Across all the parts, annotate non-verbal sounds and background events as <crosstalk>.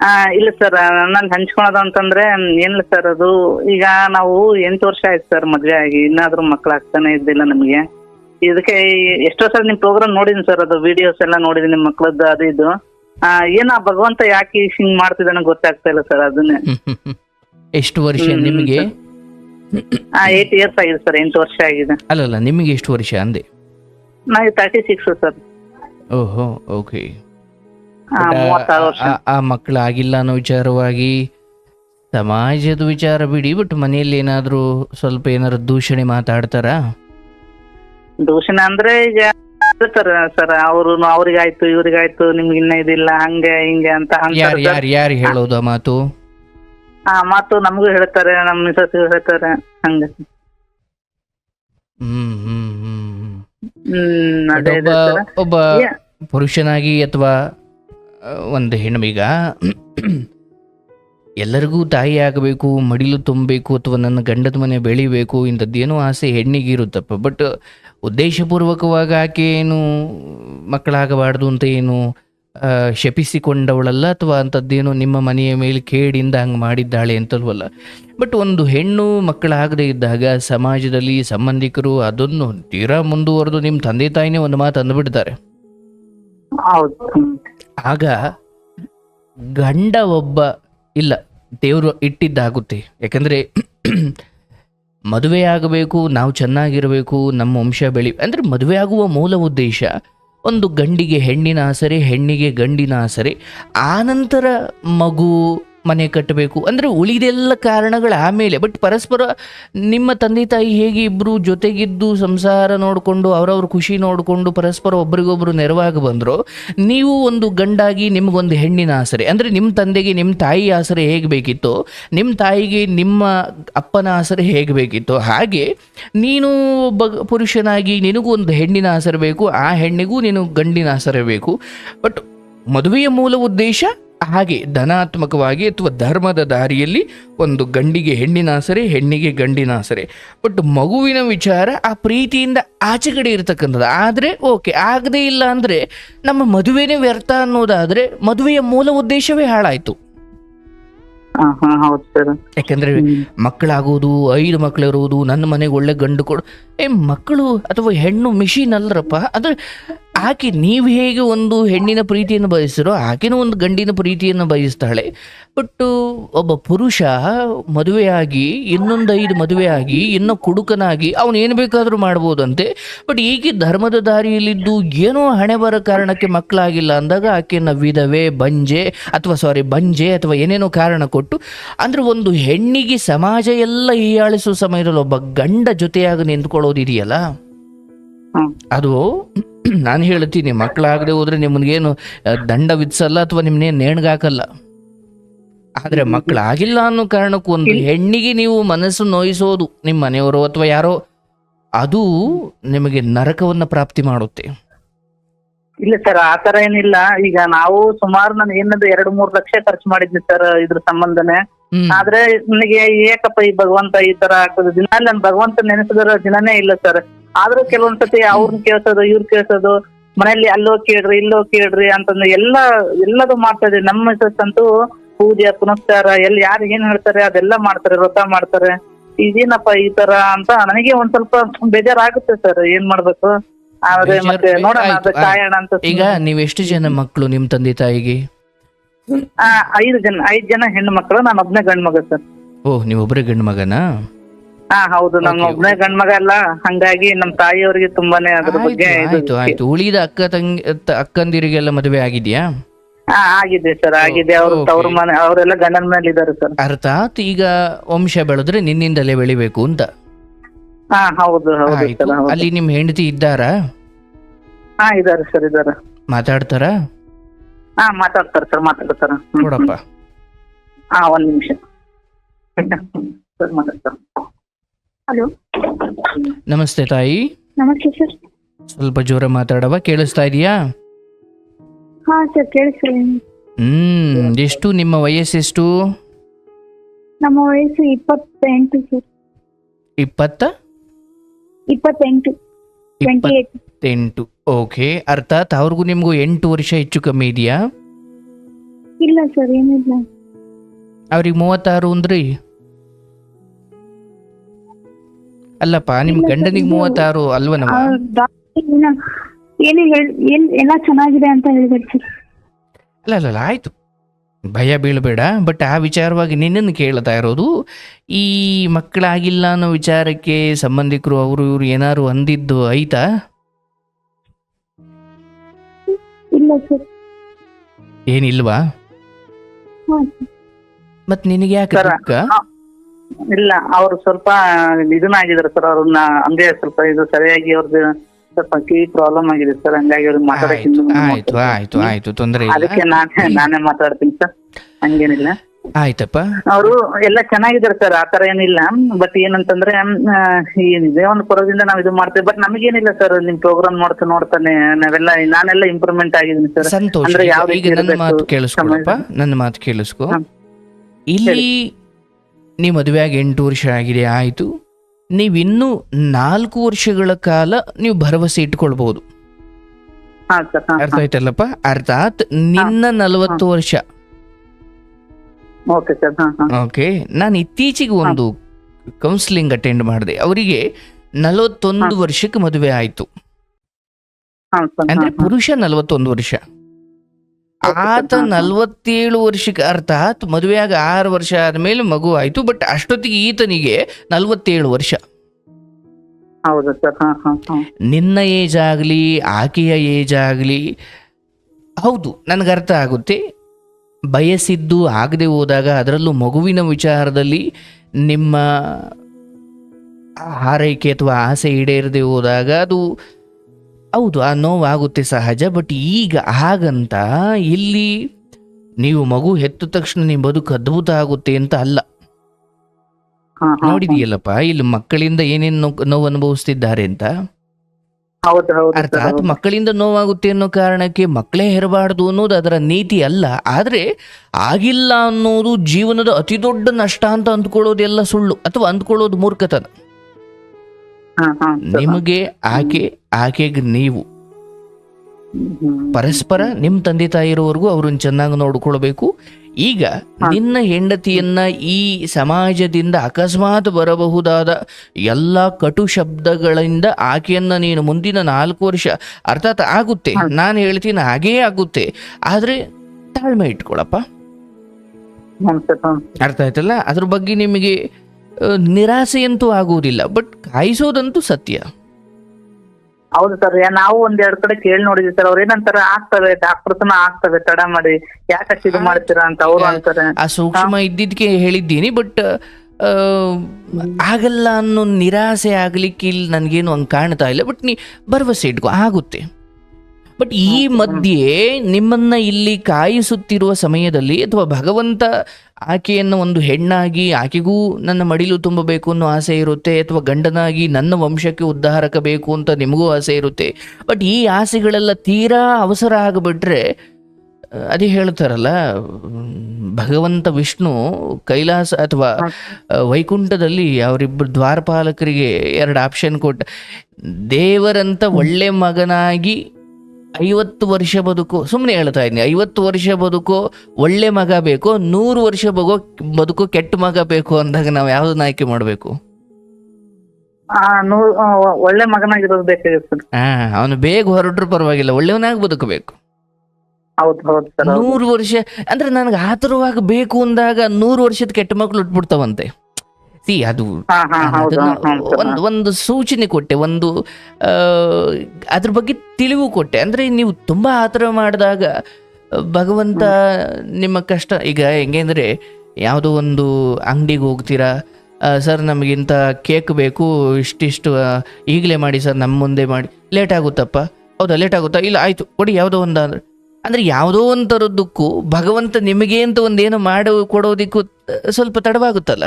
ಆ, ಇಲ್ಲ ಸರ್ ನಾನು ಹಂಚ್ಕೊಳೋದು ಅಂತಂದ್ರೆ ಏನಿಲ್ಲ ಸರ್ ಅದು ಈಗ ನಾವು ಎಂಟು ವರ್ಷ ಆಯ್ತು ಸರ್ ಮದ್ವೆ ಆಗಿ ಇನ್ನಾದ್ರೂ ಮಕ್ಳು ಆಗ್ತಾನೆ ಇದ್ದಿಲ್ಲ ನಮಗೆ. ಇದಕ್ಕೆ ಎಷ್ಟೋ ಸಲ ನಿಮ್ ಪ್ರೋಗ್ರಾಮ್ ನೋಡಿದೀನಿ ಸರ್ ಅದು ವಿಡಿಯೋಸ್ ಎಲ್ಲ ನೋಡಿದೀನಿ ನಿಮ್ಮ ಮಕ್ಳದ್ದು ಅದು ಇದು. ಆ, ಏನ ಭಗವಂತ ಯಾಕೆ ಹಿಂಗ್ ಮಾಡ್ತಿದ್ದಾನೆ ಗೊತ್ತಾಗ್ತಾ ಇಲ್ಲ ಸರ್ ಅದನ್ನೇ. <laughs> ಎಷ್ಟು ವರ್ಷ ನಿಮಗೆ? ನಿಮಗೆ ಏಟ್ ಇಯರ್ಸ್ ಆಗಿದೆ ಸರ್ ಎಂಟು ವರ್ಷ ಆಗಿದೆ. ಅಲ್ಲಲ್ಲ ನಿಮಗೆ ಎಷ್ಟು ವರ್ಷ ಅಂದೆ? ನಾವು ತರ್ಟಿ ಸಿಕ್ಸ್ ಸರ್. ಓಹೋ ಓಕೆ ಆ, ಮಕ್ಕಳು ಆಗಿಲ್ಲ ಅನ್ನೋ ವಿಚಾರವಾಗಿ ಸಮಾಜದ ವಿಚಾರ ಬಿಡಿ ಬಟ್ ಮನೆಯಲ್ಲಿ ಏನಾದರೂ ಸ್ವಲ್ಪ ಏನಾದ್ರು ದೂಷಣೆ ಮಾತಾಡ್ತಾರ? ದೂಷಣ ಅಂದ್ರೆ ಈಗ ಸರ್ ಅವರು ಅವ್ರು ಅವ್ರಿಗಾಯ್ತು ಇವ್ರಿಗಾಯ್ತು ನಿಮ್ಗೆ ಇನ್ನ ಇದಿಲ್ಲ ಹಂಗೆ ಹಿಂಗೆ ಅಂತ ಯಾರು. ಯಾರು ಯಾರು ಹೇಳೋದು ಆ ಮಾತು? ಆ ಮಾತು ನಮಗೂ ಹೇಳ್ತಾರೆ ನಮ್ಮ ಮಿಸಸ್ ಹೇಳ್ತಾರೆ ಹಂಗ. ಹ್ಮ್ ಹ್ಮ್ ಹ್ಮ್ ಒಬ್ಬ. ಪುರುಷನಾಗಿ ಅಥವಾ ಒಂದು ಹೆಣ್ಮೀಗ ಎಲ್ಲರಿಗೂ ತಾಯಿ ಆಗಬೇಕು, ಮಡಿಲು ತುಂಬಬೇಕು ಅಥವಾ ನನ್ನ ಗಂಡದ ಮನೆ ಬೆಳಿಬೇಕು ಇಂಥದ್ದೇನೋ ಆಸೆ ಹೆಣ್ಣಿಗೆ ಇರುತ್ತಪ್ಪ ಬಟ್ ಉದ್ದೇಶಪೂರ್ವಕವಾಗಿ ಆಕೆ ಏನು ಮಕ್ಕಳಾಗಬಾರ್ದು ಅಂತ ಏನು ಶಪಿಸಿಕೊಂಡವಳಲ್ಲ ಅಥವಾ ಅಂಥದ್ದೇನೋ ನಿಮ್ಮ ಮನೆಯ ಮೇಲೆ ಕೇಡಿಂದ ಹಂಗೆ ಮಾಡಿದ್ದಾಳೆ ಅಂತಲ್ವಲ್ಲ. ಬಟ್ ಒಂದು ಹೆಣ್ಣು ಮಕ್ಕಳಾಗದೇ ಇದ್ದಾಗ ಸಮಾಜದಲ್ಲಿ ಸಂಬಂಧಿಕರು ಅದನ್ನು ತೀರಾ ಮುಂದುವರೆದು ನಿಮ್ಮ ತಂದೆ ತಾಯಿನೇ ಒಂದು ಮಾತು ಅಂದ್ಬಿಡ್ತಾರೆ. ಆಗ ಗಂಡ ಒಬ್ಬ ಇಲ್ಲ, ದೇವರು ಇಟ್ಟಿದ್ದಾಗುತ್ತೆ. ಯಾಕಂದರೆ ಮದುವೆ ಆಗಬೇಕು ನಾವು ಚೆನ್ನಾಗಿರಬೇಕು, ನಮ್ಮ ವಂಶ ಬೆಳಿ, ಅಂದರೆ ಮದುವೆ ಆಗುವ ಮೂಲ ಉದ್ದೇಶ ಒಂದು ಗಂಡಿಗೆ ಹೆಣ್ಣಿನ ಆಸರೆ, ಹೆಣ್ಣಿಗೆ ಗಂಡಿನ ಆಸರೆ. ಆನಂತರ ಮಗು ಮನೆ ಕಟ್ಟಬೇಕು. ಅಂದರೆ ಉಳಿದೆಲ್ಲ ಕಾರಣಗಳು ಆಮೇಲೆ ಬಟ್ ಪರಸ್ಪರ ನಿಮ್ಮ ತಂದೆ ತಾಯಿ ಹೇಗೆ ಇಬ್ಬರು ಜೊತೆಗಿದ್ದು ಸಂಸಾರ ನೋಡಿಕೊಂಡು, ಅವರವ್ರ ಖುಷಿ ನೋಡಿಕೊಂಡು ಪರಸ್ಪರ ಒಬ್ರಿಗೊಬ್ಬರು ನೆರವಾಗಿ ಬಂದರು, ನೀವು ಒಂದು ಗಂಡಾಗಿ ನಿಮಗೊಂದು ಹೆಣ್ಣಿನ ಆಸರೆ, ಅಂದರೆ ನಿಮ್ಮ ತಂದೆಗೆ ನಿಮ್ಮ ತಾಯಿ ಆಸರೆ ಹೇಗೆ ಬೇಕಿತ್ತು, ನಿಮ್ಮ ತಾಯಿಗೆ ನಿಮ್ಮ ಅಪ್ಪನ ಆಸರೆ ಹೇಗೆ ಬೇಕಿತ್ತು, ಹಾಗೆ ನೀನು ಒಬ್ಬ ಪುರುಷನಾಗಿ ನಿನಗೂ ಒಂದು ಹೆಣ್ಣಿನ ಆಸರೆ ಬೇಕು, ಆ ಹೆಣ್ಣಿಗೂ ನೀನು ಗಂಡಿನ ಆಸರೆ ಬೇಕು. ಬಟ್ ಮದುವೆಯ ಮೂಲ ಉದ್ದೇಶ ಹಾಗೆ ಧನಾತ್ಮಕವಾಗಿ ಅಥವಾ ಧರ್ಮದ ದಾರಿಯಲ್ಲಿ ಒಂದು ಗಂಡಿಗೆ ಹೆಣ್ಣಿನ ಆಸರೆ ಹೆಣ್ಣಿಗೆ ಗಂಡಿನ ಆಸರೆ. ಬಟ್ ಮಗುವಿನ ವಿಚಾರ ಆ ಪ್ರೀತಿಯಿಂದ ಆಚೆ ಕಡೆ ಇರತಕ್ಕಂಥದ್ದು. ಆದರೆ ಓಕೆ ಆಗದೇ ಇಲ್ಲ ಅಂದರೆ ನಮ್ಮ ಮದುವೆನೇ ವ್ಯರ್ಥ ಅನ್ನೋದಾದರೆ ಮದುವೆಯ ಮೂಲ ಉದ್ದೇಶವೇ ಹಾಳಾಯಿತು. ಯಾಕಂದ್ರೆ ಮಕ್ಕಳಾಗೋದು ಐದು ಮಕ್ಕಳಿರುವುದು ನನ್ನ ಮನೆಗೆ ಒಳ್ಳೆ ಗಂಡು ಕೊಡು. ಏ ಮಕ್ಕಳು ಅಥವಾ ಹೆಣ್ಣು ಮಿಷಿನ್ ಅಲ್ಲರಪ್ಪ ಅಂದರೆ ಆಕೆ ನೀವು ಹೇಗೆ ಒಂದು ಹೆಣ್ಣಿನ ಪ್ರೀತಿಯನ್ನು ಬಯಸಿರೋ ಆಕೆನೂ ಒಂದು ಗಂಡಿನ ಪ್ರೀತಿಯನ್ನು ಬಯಸ್ತಾಳೆ ಬಟ್ ಒಬ್ಬ ಪುರುಷ ಮದುವೆಯಾಗಿ ಇನ್ನೊಂದು ಐದು ಮದುವೆಯಾಗಿ, ಇನ್ನೂ ಕುಡುಕನಾಗಿ ಅವನು ಏನು ಬೇಕಾದರೂ ಮಾಡ್ಬೋದಂತೆ ಬಟ್ ಹೀಗೆ ಧರ್ಮದ ದಾರಿಯಲ್ಲಿದ್ದು ಏನೋ ಹಣೆ ಬರೋ ಕಾರಣಕ್ಕೆ ಮಕ್ಕಳಾಗಿಲ್ಲ ಅಂದಾಗ ಆಕೆಯನ್ನು ವಿಧವೆ, ಬಂಜೆ ಅಥವಾ ಸಾರಿ ಬಂಜೆ ಅಥವಾ ಏನೇನೋ ಕಾರಣ ಕೊಟ್ಟು, ಅಂದರೆ ಒಂದು ಹೆಣ್ಣಿಗೆ ಸಮಾಜ ಎಲ್ಲ ಹೀಯಾಳಿಸುವ ಸಮಯದಲ್ಲಿ ಒಬ್ಬ ಗಂಡ ಜೊತೆಯಾಗಿ ನಿಂತ್ಕೊಳ್ಳೋದಿದೆಯಲ್ಲ. ಅದು ನಾನು ಹೇಳ್ತೀನಿ ಮಕ್ಕಳಾಗದೆ ಹೋದ್ರೆ ನಿಮ್ಗೇನು ದಂಡ ವಿಧಿಸಲ್ಲ ಅಥವಾ ನಿಮ್ನೇನು ನೇಣ್ಗಾಕಲ್ಲ? ಆದ್ರೆ ಮಕ್ಕಳಾಗಿಲ್ಲ ಅನ್ನೋ ಕಾರಣಕ್ಕೂ ಒಂದು ಹೆಣ್ಣಿಗೆ ನೀವು ಮನಸ್ಸು ನೋಯಿಸೋದು ನಿಮ್ಮ ಮನೆಯವರು ಅಥವಾ ಯಾರೋ ಅದು ನಿಮಗೆ ನರಕವನ್ನ ಪ್ರಾಪ್ತಿ ಮಾಡುತ್ತೆ. ಇಲ್ಲ ಸರ್ ಆತರ ಏನಿಲ್ಲ. ಈಗ ನಾವು ಸುಮಾರು ನಾನು ಏನದು ಎರಡು ಮೂರು ಲಕ್ಷ ಖರ್ಚು ಮಾಡಿದ್ನಿ ಸರ್ ಇದ್ರ ಸಂಬಂಧನೆ. ಆದ್ರೆ ನನಗೆ ಏಕಪ್ಪ ಈ ಭಗವಂತ ಈ ತರ ಆಗ್ತದೆ ದಿನ ನನ್ ಭಗವಂತ ನೆನೆಸಿದ್ರ ದಿನನೇ ಇಲ್ಲ ಸರ್. ಆದ್ರೂ ಕೆಲವೊಂದ್ಸತಿ ಅವ್ರನ್ನ ಕೇಳ್ಸೋದು ಇವ್ರ ಕೇಳ್ಸೋದು ಮನೆಯಲ್ಲಿ ಅಲ್ಲೋ ಕೇಳ್ರಿ ಇಲ್ಲೋ ಕೇಳ್ರಿ ಅಂತಂದು ಎಲ್ಲ ಎಲ್ಲದು ಮಾಡ್ತಾ ಇದ್ರಿ ನಮ್ಮ ಮಿಸಸ್ ಅಂತೂ ಪೂಜೆ ಪುನಸ್ಕಾರ ಎಲ್ಲಿ ಯಾರು ಏನ್ ಹೇಳ್ತಾರೆ ಅದೆಲ್ಲ ಮಾಡ್ತಾರೆ ವ್ರತ ಮಾಡ್ತಾರೆ. ಇದೇನಪ್ಪ ಈ ತರ ಅಂತ ನನಗೆ ಒಂದ್ ಸ್ವಲ್ಪ ಬೇಜಾರಾಗುತ್ತೆ ಸರ್ ಏನ್ ಮಾಡ್ಬೇಕು? ಆದ್ರೆ ಮತ್ತೆ ನೋಡೋಣ ಕಾಯೋಣ ಅಂತ ಈಗ ನೀವೆಷ್ಟು ಜನ ಮಕ್ಕಳು ನಿಮ್ ತಂದೆ ತಾಯಿಗೆ? ಐದು ಜನ ಐದ್ ಜನ ಹೆಣ್ಣು ಮಕ್ಕಳು ನಾನು ಒಬ್ನೇ ಗಂಡ್ ಮಗ ಸರ್. ಓಹ್ ನೀವೊಬ್ಬರೇ ಗಂಡ್ ಮಗನಾ ಹಾ ಹೌದು. ನಮ್ಮ. ಒಬ್ನೇ ಗಂಡ್ ಮಗ ಅಲ್ಲ ಹಂಗಾಗಿ ನಮ್ ತಾಯಿಯವ್ರಿಗೆ ತುಂಬಾನೇ ಅದ್ರ ಬಗ್ಗೆ ಆಯ್ತು ಇದು- ಆಯ್ತು ಆಯ್ತು. ಉಳಿದ ಅಕ್ಕ ತಂಗಿ ತ- ಅಕ್ಕಂದಿರಿಗೆಲ್ಲ ಮದುವೆ ಆಗಿದೆಯಾ? ಹಾ ಆಗಿದೆ ಸರ್ ಆಗಿದೆ. ಅವ್ರ Okay. ತವ್ರ ಮನೆ ಅವರೆಲ್ಲ ಗಂಡನ ಮೇಲೆ ಇದಾರೆ ಸರ್ ಅರ್ಥಾತ್ ಈಗ ವಂಶ ಬೆಳೆದ್ರೆ ನಿನ್ನಿಂದಲೇ ಬೆಳಿಬೇಕು ಅಂತ. ಹಾ ಹೌದು ಹೌದು ಆಯ್ತು. ಸರ್ ಹೌದು. ಅಲ್ಲಿ ನಿಮ್ ಹೆಂಡತಿ ಇದ್ದಾರ? ಹಾ ಇದಾರೆ ಸರ್ ಇದಾರೆ ಮಾತಾಡ್ತಾರಾ? ಹಾ ಮಾತಾಡ್ತಾರೆ ಸರ್ ಮಾತಾಡ್ತಾರ. ನೋಡಪ್ಪ ಹಾ ಒಂದ್ ನಿಮಿಷ. ಸರ್ ಮಾತಾಡ್ತಾರೆ. ಹಲೋ. ನಮಸ್ತೆ ತಾಯಿ. ನಮಸ್ತೆ ಸರ್. ಸ್ವಲ್ಪ ಜೋರ ಮಾತಾಡವ ಕೇಳಿಸ್ತಾ ಇದೆಯಾ? ಹಾ ಸರ್ ಕೇಳಿಸ್ತೀನಿ ಹ್ಮ್ ಎಷ್ಟು ನಿಮ್ಮ ವಯಸ್ಸು ಎಷ್ಟು? ನಮ್ಮ ವಯಸ್ಸು ಇಪ್ಪತ್ತೆಂಟು ಸರ್. ಇಪ್ಪತ್ತ? ಇಪ್ಪತ್ತೆಂಟು. ಟ್ವೆಂಟಿ ಏಟ್ ಇಪ್ಪತ್ತೆಂಟು ಓಕೆ. ಅರ್ಥಾತ್ ಅವ್ರಿಗೂ ನಿಮಗೂ ಎಂಟು ವರ್ಷ ಹೆಚ್ಚು ಕಮ್ಮಿ ಇದೆಯಾ? ಇಲ್ಲ ಸರ್ ಏನಿಲ್ಲ. ಅವ್ರಿಗೆ ಮೂವತ್ತಾರು ಅಂದ್ರಿ? ಅಲ್ಲಪ್ಪ ನಿಮ್ ಗಂಡನಿಗೆ ಮೂವತ್ತಾರು ಅಲ್ವನವ ನಮ್ಮ doctor ಏನ ಹೇಳ್ ಏನ್ ಎಲ್ಲ ಚೆನ್ನಾಗಿದೆ ಅಂತ ಹೇಳಿದಾರೆ ಸರ್. ಅಲ್ಲ ಅಲ್ಲ ಆಯ್ತು. ಭಯ ಬೀಳಬೇಡ ಬಟ್ ಆ ವಿಚಾರವಾಗಿ ನಿನ್ನನ್ನು ಕೇಳ್ತಾ ಇರೋದು ಈ ಮಕ್ಕಳಾಗಿಲ್ಲ ಅನ್ನೋ ವಿಚಾರಕ್ಕೆ ಸಂಬಂಧಿಕರು ಅವರು ಇವರು ಏನಾರು ಅಂದಿದ್ದು ಐತಾ ಇಲ್ಲ ಸರ್. ಏನಿಲ್ವಾ? ಹಾ ಮತ್ ನಿನಗೆ ಯಾಕೆ ಸರ್, ದುಃಖ? ಇಲ್ಲ ಅವ್ರು ಸ್ವಲ್ಪ ಇದನ್ನಾಗಿದ್ದಾರೆ ಸರ್ ಅವ್ರನ್ನ ಅಂದ್ರೆ ಸ್ವಲ್ಪ ಇದು ಸರಿಯಾಗಿ ಅವ್ರದ್ದು ಸ್ವಲ್ಪ ಕಿವಿ ಪ್ರಾಬ್ಲಮ್ ಆಗಿದೆ ಸರ್ ಹಂಗಾಗಿ ಅವ್ರಿಗೆ ಮಾತಾಡಕ್ಕೆ ಆಯ್ತು ಆಯ್ತು ಆಯ್ತು ಆಯ್ತು ತೊಂದರೆ ಅದಕ್ಕೆ ಇಲ್ಲ ನಾನೇ ನಾನೇ ಮಾತಾಡ್ತೀನಿ ಸರ್ ಹಂಗೇನಿಲ್ಲ. ಆಯ್ತಪ್ಪ. ಅವರು ಎಲ್ಲ ಚೆನ್ನಾಗಿದ್ದಾರೆ ಸರ್ ಆತರ ಏನಿಲ್ಲ ಬಟ್ ಏನಂತಂದ್ರೆ ಏನಿದೆ ಒಂದು ಪರದಿಂದ ನಾವು ಇದು ಮಾಡ್ತೇವೆ ಬಟ್ ನಮಗೇನಿಲ್ಲ ಸರ್ ನಿಮ್ ಪ್ರೋಗ್ರಾಮ್ ನೋಡ್ತಾ ನೋಡ್ತಾನೆ ನಾವೆಲ್ಲ ನಾನೆಲ್ಲ ಇಂಪ್ರೂವ್ಮೆಂಟ್ ಆಗಿದ್ದೀನಿ ಸರ್. ಸಂತೋಷ. ಈಗ ನನ್ನ ಮಾತು ಕೇಳಿಸ್ಕೊಳಪ್ಪ ನನ್ನ ಮಾತು ಕೇಳಿಸ್ಕೊ. ಇಲ್ಲಿ ನೀ ಮದುವೆಯಾಗಿ ಎಂಟು ವರ್ಷ ಆಗಿದೆ ಆಯ್ತು. ನೀವಿನ್ನೂ ನಾಲ್ಕು ವರ್ಷಗಳ ಕಾಲ ನೀವು ಭರವಸೆ ಇಟ್ಕೊಳ್ಬಹುದು ಅರ್ಥ ಆಯ್ತಲ್ಲಪ್ಪ? ಅರ್ಥಾತ್ ನಿನ್ನ ನಲವತ್ತು ವರ್ಷ. ಓಕೆ ನಾನು ಇತ್ತೀಚೆಗೆ ಒಂದು ಕೌನ್ಸಿಲಿಂಗ್ ಅಟೆಂಡ್ ಮಾಡಿದೆ. ಅವರಿಗೆ ನಲವತ್ತೊಂದು ವರ್ಷಕ್ಕೆ ಮದುವೆ ಆಯ್ತು. ಅಂದ್ರೆ. ಪುರುಷ ನಲವತ್ತೊಂದು ವರ್ಷ. ಆತ ನಲ್ವತ್ತೇಳು ವರ್ಷಕ್ಕೆ ಅರ್ಥಾತ್ ಮದುವೆಯಾಗ ಆರು ವರ್ಷ ಆದ್ಮೇಲೆ ಮಗು ಆಯ್ತು ಬಟ್ ಅಷ್ಟೊತ್ತಿಗೆ ಈತನಿಗೆ ನಲವತ್ತೇಳು ವರ್ಷ. ನಿನ್ನ ಏಜ್ ಆಗಲಿ ಆಕೆಯ ಏಜ್ ಆಗಲಿ ಹೌದು ನನಗೆ ಅರ್ಥ ಆಗುತ್ತೆ. ಬಯಸಿದ್ದು ಆಗದೆ ಹೋದಾಗ ಅದರಲ್ಲೂ ಮಗುವಿನ ವಿಚಾರದಲ್ಲಿ ನಿಮ್ಮ ಹಾರೈಕೆ ಅಥವಾ ಆಸೆ ಈಡೇರದೆ ಹೋದಾಗ ಅದು ಹೌದು ಆ ನೋವಾಗುತ್ತೆ ಸಹಜ ಬಟ್ ಈಗ ಹಾಗಂತ ಇಲ್ಲಿ ನೀವು ಮಗು ಹೆತ್ತ ತಕ್ಷಣ ನಿಮ್ಮ ಬದುಕು ಅದ್ಭುತ ಆಗುತ್ತೆ ಅಂತ ಅಲ್ಲ. ನೋಡಿದೆಯಲ್ಲಪ್ಪ ಇಲ್ಲಿ ಮಕ್ಕಳಿಂದ ಏನೇನು ನೋವು- ನೋವು ಅನುಭವಿಸ್ತಿದ್ದಾರೆ ಅಂತ ಅರ್ಥಾತ್. ಮಕ್ಕಳಿಂದ ನೋವಾಗುತ್ತೆ ಅನ್ನೋ ಕಾರಣಕ್ಕೆ ಮಕ್ಕಳೇ ಹೆರಬಾರ್ದು ಅನ್ನೋದು ಅದರ ನೀತಿ ಅಲ್ಲ ಆದರೆ ಆಗಿಲ್ಲ ಅನ್ನೋದು ಜೀವನದ ಅತಿ ದೊಡ್ಡ ನಷ್ಟ ಅಂತ ಅಂದ್ಕೊಳ್ಳೋದೆಲ್ಲ ಸುಳ್ಳು ಅಥವಾ ಅಂದ್ಕೊಳ್ಳೋದು ಮೂರ್ಖತನ. ನಿಮಗೆ ಆಕೆ ಆಕೆಗೆ ನೀವು. ಪರಸ್ಪರ ನಿಮ್ಮ ತಂದೆ ತಾಯಿರೋವರೆಗೂ ಅವ್ರನ್ನ ಚೆನ್ನಾಗಿ ನೋಡ್ಕೊಳ್ಬೇಕು. ಈಗ ನಿನ್ನ ಹೆಂಡತಿಯನ್ನ ಈ ಸಮಾಜದಿಂದ ಅಕಸ್ಮಾತ್ ಬರಬಹುದಾದ ಎಲ್ಲ ಕಟು ಶಬ್ದಗಳಿಂದ ಆಕೆಯನ್ನ ನೀನು ಮುಂದಿನ ನಾಲ್ಕು ವರ್ಷ ಅರ್ಥಾತ್ ಆಗುತ್ತೆ. ನಾನು ಹೇಳ್ತೀನಿ ಹಾಗೇ ಆಗುತ್ತೆ. ಆದ್ರೆ ತಾಳ್ಮೆ ಇಟ್ಕೊಳಪ್ಪ. ಅರ್ಥ ಆಯ್ತಲ್ಲ? ಅದ್ರ ಬಗ್ಗೆ ನಿಮಗೆ ನಿರಾಸೆಯಂತೂ ಆಗುವುದಿಲ್ಲ ಬಟ್ ಕಾಯಿಸೋದಂತೂ ಸತ್ಯ. ಹೌದು ಸರ್ ನಾವು ಒಂದೆರಡು ಕಡೆ ಕೇಳಿ ನೋಡಿದ್ವಿ ಸರ್ ಅವ್ರು ಏನಂತಾರೆ ಆಗ್ತವೆ ಡಾಕ್ಟರ್ ಆಗ್ತವೆ ತಡ ಮಾಡಿ ಯಾಕಷ್ಟು ಇದು ಮಾಡ್ತೀರಾ ಅಂತ ಅವ್ರು ಅಂತಾರೆ. ಆ ಸೂಕ್ಷ್ಮ ಇದ್ದಿದ್ದಕ್ಕೆ ಹೇಳಿದ್ದೀನಿ ಬಟ್ ಆಗಲ್ಲ ಅನ್ನೋ ನಿರಾಸೆ ಆಗ್ಲಿಕ್ಕೆ ಇಲ್ಲಿ ನನಗೇನು ಹಂಗೆ ಕಾಣ್ತಾ ಇಲ್ಲ ಬಟ್ ನೀ ಭರವಸೆ ಇಟ್ಕೋ ಆಗುತ್ತೆ. ಬಟ್ ಈ ಮಧ್ಯೆ ನಿಮ್ಮನ್ನ ಇಲ್ಲಿ ಕಾಯಿಸುತ್ತಿರುವ ಸಮಯದಲ್ಲಿ ಅಥವಾ ಭಗವಂತ ಆಕೆಯನ್ನು ಒಂದು ಹೆಣ್ಣಾಗಿ ಆಕೆಗೂ ನನ್ನ ಮಡಿಲು ತುಂಬಬೇಕು ಅನ್ನೋ ಆಸೆ ಇರುತ್ತೆ ಅಥವಾ ಗಂಡನಾಗಿ ನನ್ನ ವಂಶಕ್ಕೆ ಉದ್ಧಾರಕ ಬೇಕು ಅಂತ ನಿಮಗೂ ಆಸೆ ಇರುತ್ತೆ. ಬಟ್ ಈ ಆಸೆಗಳೆಲ್ಲ ತೀರಾ ಅವಸರ ಆಗಿಬಿಟ್ರೆ ಅದೇ ಹೇಳ್ತಾರಲ್ಲ ಭಗವಂತ ವಿಷ್ಣು ಕೈಲಾಸ ಅಥವಾ ವೈಕುಂಠದಲ್ಲಿ ಅವರಿಬ್ಬರು ದ್ವಾರಪಾಲಕರಿಗೆ ಎರಡು ಆಪ್ಷನ್ ಕೊಟ್ಟ. ದೇವರಂತ ಒಳ್ಳೆ ಮಗನಾಗಿ ಐವತ್ತು ವರ್ಷ ಬದುಕು. ಸುಮ್ಮನೆ ಹೇಳ್ತಾ ಇದ್ದೀನಿ ಐವತ್ತು ವರ್ಷ ಬದುಕು ಒಳ್ಳೆ ಮಗ ಬೇಕೋ ನೂರು ವರ್ಷ ಬಗೋ ಬದುಕು ಕೆಟ್ಟ ಮಗ ಬೇಕು ಅಂದಾಗ ನಾವು ಯಾವ್ದನ್ನ ಆಯ್ಕೆ ಮಾಡಬೇಕು? ಆ, ಒಳ್ಳೆ ಮಗನಾಗಿರೋದು ಹಾ ಅವನು ಬೇಗ ಹೊರಟ್ರು ಪರವಾಗಿಲ್ಲ ಒಳ್ಳೆಯವನಾಗಿ ಬದುಕಬೇಕು. ನೂರು ವರ್ಷ ಅಂದ್ರೆ ನನಗೆ ಆತುರವಾಗಿ ಬೇಕು ಅಂದಾಗ ನೂರು ವರ್ಷದ ಕೆಟ್ಟ ಮಕ್ಕಳು ಉಟ್ಬಿಡ್ತಾವಂತೆ. ಸಿ ಅದು ಒಂದು ಒಂದು ಸೂಚನೆ ಕೊಟ್ಟೆ ಒಂದು ಆ, ಅದ್ರ ಬಗ್ಗೆ ತಿಳಿವು ಕೊಟ್ಟೆ. ಅಂದ್ರೆ ನೀವು ತುಂಬಾ ಆತರ ಮಾಡಿದಾಗ ಭಗವಂತ ನಿಮ್ಮ ಕಷ್ಟ ಈಗ ಹೆಂಗೆ ಅಂದ್ರೆ ಯಾವುದೋ ಒಂದು ಅಂಗಡಿಗೆ ಹೋಗ್ತೀರಾ ಸರ್ ನಮಗಿಂತ ಕೇಕ್ ಬೇಕು ಇಷ್ಟಿಷ್ಟು ಈಗಲೇ ಮಾಡಿ ಸರ್ ನಮ್ಮ ಮುಂದೆ ಮಾಡಿ. ಲೇಟ್ ಆಗುತ್ತಪ್ಪ? ಹೌದಾ ಲೇಟ್ ಆಗುತ್ತಾ? ಇಲ್ಲ ಆಯ್ತು ಕೊಡಿ ಯಾವುದೋ ಒಂದು ಅಂದ್ರೆ ಅಂದ್ರೆ ಯಾವುದೋ ಒಂದು ಥರದ್ದಕ್ಕೂ ಭಗವಂತ ನಿಮಗೆ ಅಂತ ಒಂದೇನು ಮಾಡಿ ಕೊಡೋದಿಕ್ಕೂ ಸ್ವಲ್ಪ ತಡವಾಗುತ್ತಲ್ಲ.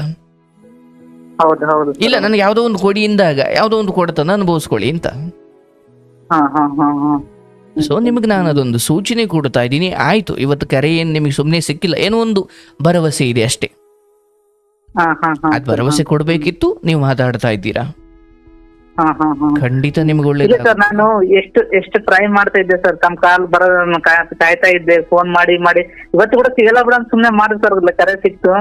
ಹೌದು ಹೌದು ಇಲ್ಲ ನನಗೆ ಯಾವುದೋ ಒಂದು ಕೊಡಿ ಇಂದಾಗ ಯಾವುದೋ ಒಂದು ಕೊಡತನ ಅನುಭವಿಸ್ಕೊಳ್ಳಿ ಅಂತ. ಹಾ ಹಾ ಹಾ ಹಾ. ಸೊ ನಿಮಗೆ ನಾನು ಅದೊಂದು ಸೂಚನೆ ಕೊಡ್ತಾ ಇದ್ದೀನಿ. ಆಯ್ತು ಇವತ್ತು ಕರೆ ಏನು ನಿಮಗೆ ಸುಮ್ಮನೆ ಸಿಕ್ಕಿಲ್ಲ. ಏನೋ ಒಂದು ಭರವಸೆ ಇದೆ ಅಷ್ಟೇ. ಹಾ ಹಾ ಹಾ ಅದು ಭರವಸೆ ಕೊಡಬೇಕಿತ್ತು ನೀವು ಮಾತಾಡ್ತಾ ಇದ್ದೀರಾ. ಖಂಡಿತ ನಿಮ್ಗೆ ಇಲ್ಲ ಒಳ್ಳೇದು ಸರ್ ನಾನು ಎಷ್ಟು ಎಷ್ಟು ಟ್ರೈ ಮಾಡ್ತಾ ಇದ್ದೆ ಸರ್ ತಮ್ಮ ಕಾಲ್ ಬರೋದನ್ನ ಕಾಯ್- ಕಾಯ್ತಾ ಇದ್ದೆ ಫೋನ್ ಮಾಡಿ ಮಾಡಿ. ಇವತ್ತು ಕೂಡ ಸಿಗಲ್ಲ ಬಿಡ ಅಂತ ಸುಮ್ನೆ ಮಾಡಿದ್ ಸರ್ ಕರೆ ಸಿಕ್ತು.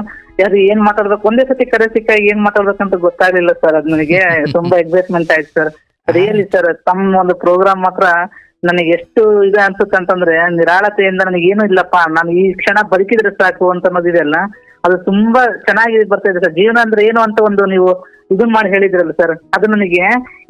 ಅದು ಏನ್ ಮಾತಾಡ್ಬೇಕು? ಒಂದೇ ಸತಿ ಕರೆ ಸಿಕ್ಕ ಏನ್ ಮಾತಾಡ್ಬೇಕಂತ ಗೊತ್ತಾಗ್ಲಿಲ್ಲ ಸರ್ ಅದ್ ನನಗೆ. ತುಂಬಾ ಎಕ್ಸೈಟ್ಮೆಂಟ್ ಆಯ್ತು ಸರ್. ರಿಯಲಿ ಸರ್ ತಮ್ಮ ಒಂದು ಪ್ರೋಗ್ರಾಮ್ ಮಾತ್ರ ನನಗೆ ಎಷ್ಟು ಇದೆ ಅನ್ಸುತ್ತೆ ಅಂತಂದ್ರೆ ನಿರಾಳತೆಯಿಂದ ನನಗೆ ಏನು ಇಲ್ಲಪ್ಪ. ನಾನು ಈ ಕ್ಷಣ ಬದುಕಿದ್ರೆ ಸಾಕು ಅಂತ ಅನ್ನೋದಿದೆಯಲ್ಲ ಅದು ತುಂಬಾ ಚೆನ್ನಾಗಿ ಬರ್ತಾ ಇದೆ ಸರ್. ಜೀವನ ಅಂದ್ರೆ ಏನು ಅಂತ ಒಂದು ನೀವು ಇದನ್ ಮಾಡಿ ಹೇಳಿದ್ರಲ್ಲ ಸರ್ ಅದು ನನಗೆ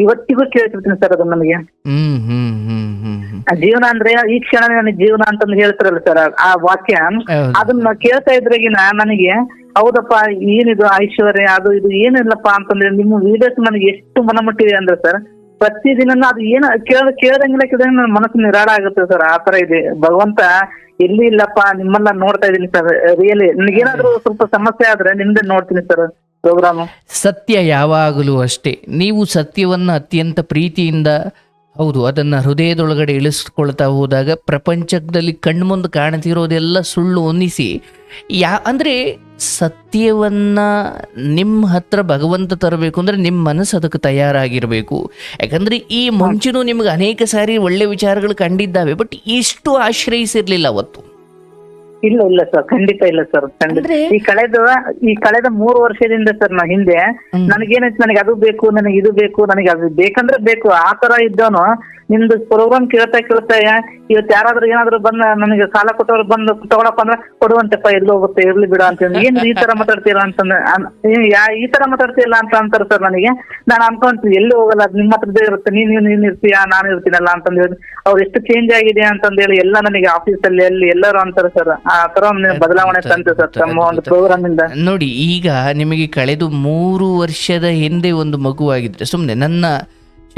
ಇವತ್ತಿಗೂ ಕೇಳ್ತಿರ್ತೀನಿ ಸರ್ ಅದು ನನಗೆ. ಹ್ಮ್ ಹ್ಮ್ ಹ್ಮ್ ಹ್ಮ್ ಹ್ಮ್. ಆ ಜೀವನ ಅಂದ್ರೆ ಈ ಕ್ಷಣನೇ ನನಗೆ ಜೀವನ ಅಂತಂದು ಹೇಳ್ತಾರಲ್ಲ ಸರ್ ಆ ವಾಕ್ಯ. ಹೌದು. ಅದನ್ನ ಕೇಳ್ತಾ ಇದ್ರಾಗಿನ ನನಗೆ ಹೌದಪ್ಪ ಏನಿದು ಐಶ್ವರ್ಯ ಅದು ಇದು ಏನಿಲ್ಲಪ್ಪ ಅಂತಂದ್ರೆ ನಿಮ್ಮ ವಿಡಿಯೋಸ್ ನನಗೆ ಎಷ್ಟು ಮನಮುಟ್ಟಿದೆ ಅಂದ್ರೆ ಸರ್ ಪ್ರತಿ ಪ್ರತಿದಿನ ಅದು ಏನ ಕೇಳ ಕೇಳದಂಗಿಲ್ಲ ಕೇಳ್ದಂಗೆ ನನ್ನ ಮನಸ್ಸು ನಿರಾಳ ಆಗುತ್ತೆ ಸರ್ ಆ ತರ ಇದೆ. ಭಗವಂತ ಎಲ್ಲಿ ಇಲ್ಲಪ್ಪ ನಿಮ್ಮನ್ನ ನೋಡ್ತಾ ಇದೀನಿ ಸರ್ ರಿಯಲಿ ನನಗೇನಾದ್ರೂ ಸ್ವಲ್ಪ ಸಮಸ್ಯೆ ಆದ್ರೆ ನಿಮ್ದೇ ನೋಡ್ತೀನಿ ಸರ್ ಸತ್ಯ ಯಾವಾಗಲೂ ಅಷ್ಟೇ. ನೀವು ಸತ್ಯವನ್ನು ಅತ್ಯಂತ ಪ್ರೀತಿಯಿಂದ ಹೌದು, ಅದನ್ನು ಹೃದಯದೊಳಗಡೆ ಇಳಿಸ್ಕೊಳ್ತಾ ಹೋದಾಗ ಪ್ರಪಂಚದಲ್ಲಿ ಕಣ್ಮುಂದು ಕಾಣ್ತಿರೋದೆಲ್ಲ ಸುಳ್ಳು ಅನ್ನಿಸಿ, ಯಾ, ಅಂದರೆ ಸತ್ಯವನ್ನು ನಿಮ್ಮ ಹತ್ರ ಭಗವಂತ ತರಬೇಕು ಅಂದರೆ ನಿಮ್ಮ ಮನಸ್ಸು ಅದಕ್ಕೆ ತಯಾರಾಗಿರಬೇಕು. ಯಾಕಂದರೆ ಈ ಮುಂಚೆನೂ ನಿಮ್ಗೆ ಅನೇಕ ಸಾರಿ ಒಳ್ಳೆ ವಿಚಾರಗಳು ಕಂಡಿದ್ದಾವೆ, ಬಟ್ ಇಷ್ಟು ಆಶ್ರಯಿಸಿರ್ಲಿಲ್ಲ ಅವತ್ತು. ಇಲ್ಲ ಇಲ್ಲ ಸರ್ ಖಂಡಿತ ಇಲ್ಲ ಸರ್ ಖಂಡಿತ. ಅಂದ್ರೆ ಈ ಕಳೆದ ಈ ಕಳೆದ ಮೂರು ವರ್ಷದಿಂದ ಸರ್ ನಾ ಹಿಂದೆ. ನನಗೇನೈತೆ ನನಗೆ ಅದು ಬೇಕು ನನಗೆ ಇದು ಬೇಕು ನನಗೆ ಅದು ಬೇಕಂದ್ರೆ ಬೇಕು. ಆ ತರ ಇದ್ದವನು ನಿಮ್ದು ಪ್ರೋಗ್ರಾಮ್ ಕೇಳ್ತಾ ಕೇಳ್ತಾ ಇವತ್ತು ಯಾರಾದ್ರೂ ಏನಾದ್ರು ಬಂದ ನನಗೆ ಸಾಲ ಕೊಟ್ಟವ್ರು ಬಂದು ತಗೊಳಪ್ಪ ಅಂದ್ರೆ ಕೊಡುವಂತಪ್ಪ ಎಲ್ಲಿ ಹೋಗುತ್ತೆ ಇರ್ಲಿ ಬಿಡ ಅಂತ ಏನ್ ಈ ತರ ಮಾತಾಡ್ತೀರಾ ಅಂತಂದ್ರೆ ಅನ್- ಏ- ಯಾ- ಈ ತರ ಮಾತಾಡ್ತಿಲ್ಲ ಅಂತ ಅಂತಾರೆ ಸರ್ ನನಗೆ. ನಾನು ಅನ್ಕೊಂತೀನಿ ಎಲ್ಲಿ ಹೋಗಲ್ಲ ಅದು ನಿಮ್ಮ ಹತ್ರದೇ ಇರುತ್ತೆ. ನೀನ್ ನೀನ್ ನೀನ್ ಇರ್ತೀಯಾ ನಾನು ಇರ್ತೀನಲ್ಲ ಅಂತಂದ್ ಹೇಳಿ. ಅವ್ರು ಎಷ್ಟು ಚೇಂಜ್ ಆಗಿದೆ ಅಂತಂದ್ ಹೇಳಿ ಎಲ್ಲ ನನಗೆ ಆಫೀಸ್ ಅಲ್ಲಿ ಎಲ್ಲಿ ಎಲ್ಲರೂ ಅಂತಾರೆ ಸರ್ ಆ ತರ ಒಂದು ಬದಲಾವಣೆ ತಂತು ಸರ್ ತಮ್ಮ ಒಂದು ಪ್ರೋಗ್ರಾಮ್ ಇಂದ. ನೋಡಿ ಈಗ ನಿಮಗೆ ಕಳೆದು ಮೂರು ವರ್ಷದ ಹಿಂದೆ ಒಂದು ಮಗುವಾಗಿದ್ರೆ ಸುಮ್ಮನೆ ನನ್ನ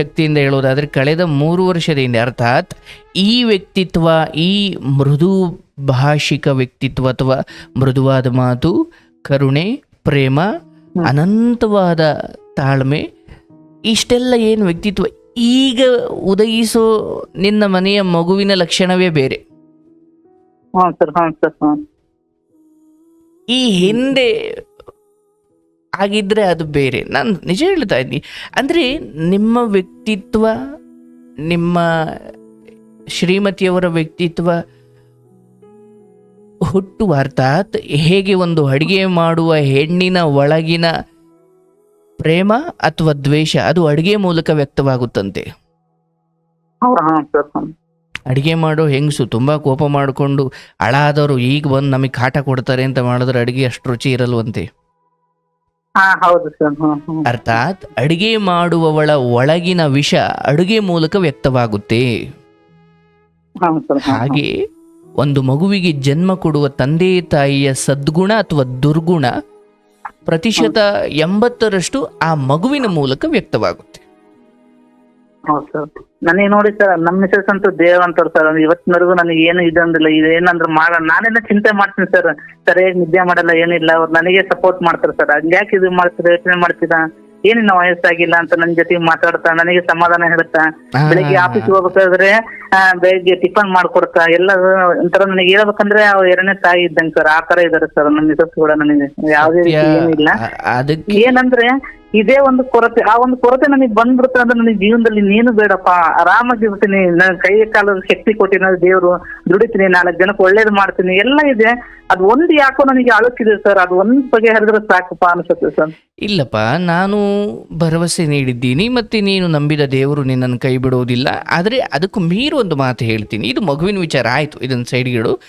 ಶಕ್ತಿಯಿಂದ ಹೇಳೋದಾದ್ರೆ ಕಳೆದ ಮೂರು ವರ್ಷದ ಹಿಂದೆ ಅರ್ಥಾತ್ ಈ ವ್ಯಕ್ತಿತ್ವ ಈ ಮೃದು ಭಾಷಿಕ ವ್ಯಕ್ತಿತ್ವ ಅಥವಾ ಮೃದುವಾದ ಮಾತು ಕರುಣೆ ಪ್ರೇಮ ಅನಂತವಾದ ತಾಳ್ಮೆ ಇಷ್ಟೆಲ್ಲ ಏನು ವ್ಯಕ್ತಿತ್ವ? ಈಗ ಉದಯಿಸೋ ನಿನ್ನ ಮನೆಯ ಮಗುವಿನ ಲಕ್ಷಣವೇ ಬೇರೆ. ಹ್ಞೂ ಸರ್ ಹಾ ಸರ್ ಈ ಹಿಂದೆ ಆಗಿದ್ರೆ ಅದು ಬೇರೆ. ನಾನು ನಿಜ ಹೇಳ್ತಾ ಇದ್ದೀನಿ. ಅಂದ್ರೆ ನಿಮ್ಮ ವ್ಯಕ್ತಿತ್ವ ನಿಮ್ಮ ಶ್ರೀಮತಿಯವರ ವ್ಯಕ್ತಿತ್ವ ಹುಟ್ಟುವ ಅರ್ಥಾತ್ ಹೇಗೆ ಒಂದು ಅಡಿಗೆ ಮಾಡುವ ಹೆಣ್ಣಿನ ಒಳಗಿನ ಪ್ರೇಮ ಅಥವಾ ದ್ವೇಷ ಅದು ಅಡಿಗೆ ಮೂಲಕ ವ್ಯಕ್ತವಾಗುತ್ತಂತೆ. ಹಾಂ ಅಡಿಗೆ ಮಾಡೋ ಹೆಂಗಸು ತುಂಬ ಕೋಪ ಮಾಡಿಕೊಂಡು ಅಳಾದವರು ಈಗ ಬಂದು ನಮಗೆ ಕಾಟ ಕೊಡ್ತಾರೆ ಅಂತ ಮಾಡಿದ್ರೆ ಅಡುಗೆ ಅಷ್ಟು ರುಚಿ ಇರಲ್ವಂತೆ. ಅರ್ಥಾತ್ ಅಡುಗೆ ಮಾಡುವವಳ ಒಳಗಿನ ವಿಷ ಅಡುಗೆ ಮೂಲಕ ವ್ಯಕ್ತವಾಗುತ್ತೆ. ಹಾಗೆ ಒಂದು ಮಗುವಿಗೆ ಜನ್ಮ ಕೊಡುವ ತಂದೆ ತಾಯಿಯ ಸದ್ಗುಣ ಅಥವಾ ದುರ್ಗುಣ ಪ್ರತಿಶತ ಎಂಬತ್ತರಷ್ಟು ಆ ಮಗುವಿನ ಮೂಲಕ ವ್ಯಕ್ತವಾಗುತ್ತೆ. ಹೌದು. ಸರ್ ನನಗೆ ನೋಡಿ ಸರ್ ನಮ್ಮ ಮಿಸಸ್ ಅಂತೂ ದೇವ ಅಂತಾರೆ ಸರ್ ಇವತ್ತಿನವರೆಗೂ ನನಗೆ ಏನು ಇದು ಅಂದಿಲ್ಲ. ಇದು ಏನಂದ್ರೆ ಮಾಡ ನಾನೇನ ಚಿಂತೆ ಮಾಡ್ತೀನಿ ಸರ್ ಸರಿಯಾಗಿ ನಿದ್ದೆ ಮಾಡಲ್ಲ ಏನಿಲ್ಲ. ಅವ್ರು ನನಗೆ ಸಪೋರ್ಟ್ ಮಾಡ್ತಾರೆ ಸರ್ ಹಂಗ್ಯಾಕೆ ಇದು ಮಾಡ್ತಾರೆ ಯೋಚನೆ ಮಾಡ್ತೀರಾ? ಏನಿನ್ನ ವಯಸ್ಸಾಗಿಲ್ಲ ಅಂತ ನನ್ನ ಜೊತೆ ಮಾತಾಡ್ತಾ ನನಗೆ ಸಮಾಧಾನ ಹೇಳುತ್ತಾ? ಬೆಳಿಗ್ಗೆ ಆಫೀಸ್ ಹೋಗ್ಬೇಕಾದ್ರೆ ಬೆಳಿಗ್ಗೆ ಟಿಫನ್ ಮಾಡ್ಕೊಡ್ತಾ ಎಲ್ಲ ಒಂಥರ ನನಗೆ ಹೇಳ್ಬೇಕಂದ್ರೆ ಅವ್ರು ಎರಡನೇ ತಾಯಿ ಇದ್ದಂಗೆ ಸರ್ ಆ ತರ ಇದಾರೆ ಸರ್ ನಮ್ಮ ಮಿಸಸ್ ಕೂಡ ನನಗೆ. ಯಾವುದೇ ರೀತಿ ಏನಿಲ್ಲ ಅದಕ್ಕೆ ಏನಂದ್ರೆ ಇದೇ ಒಂದು ಕೊರತೆ ಆ ಒಂದು ಕೊರತೆ ನನಗೆ ಬಂದ್ಬಿಡುತ್ತೆ ಅಂದ್ರೆ ನನಗೆ ಜೀವನದಲ್ಲಿ ನೀನು ಬೇಡಪ್ಪ. ಆರಾಮಾಗಿರ್ತೀನಿ ನನ್ನ ಕೈ ಕಾಲದ ಶಕ್ತಿ ಕೊಟ್ಟಿನ ದೇವ್ರು ದುಡಿತೀನಿ ನಾಲ್ಕು ಜನಕ್ಕೆ ಒಳ್ಳೇದು ಮಾಡ್ತೀನಿ ಎಲ್ಲ ಇದೆ. ಅದು ಒಂದು ಯಾಕೋ ನನಗೆ ಅಳುಕಿದೆ ಸರ್ ಅದು ಒಂದ್ ಬಗೆ ಹರಿದ್ರೆ ಸಾಕಪ್ಪ ಅನ್ಸುತ್ತೆ ಸರ್ ಇಲ್ಲಪ್ಪ ನಾನು ಭರವಸೆ ನೀಡಿದ್ದೀನಿ ಮತ್ತೆ ನೀನು ನಂಬಿದ ದೇವರು ನಿನ್ನನ್ನು ಕೈ ಬಿಡೋದಿಲ್ಲ. ಆದರೆ ಅದಕ್ಕೂ ಮೀರಿ ಒಂದು ಮಾತು ಹೇಳ್ತೀನಿ. ಇದು ಮಗುವಿನ ವಿಚಾರ ಆಯಿತು. ಇದನ್ನು ಸೈಡ್ಗಿಡು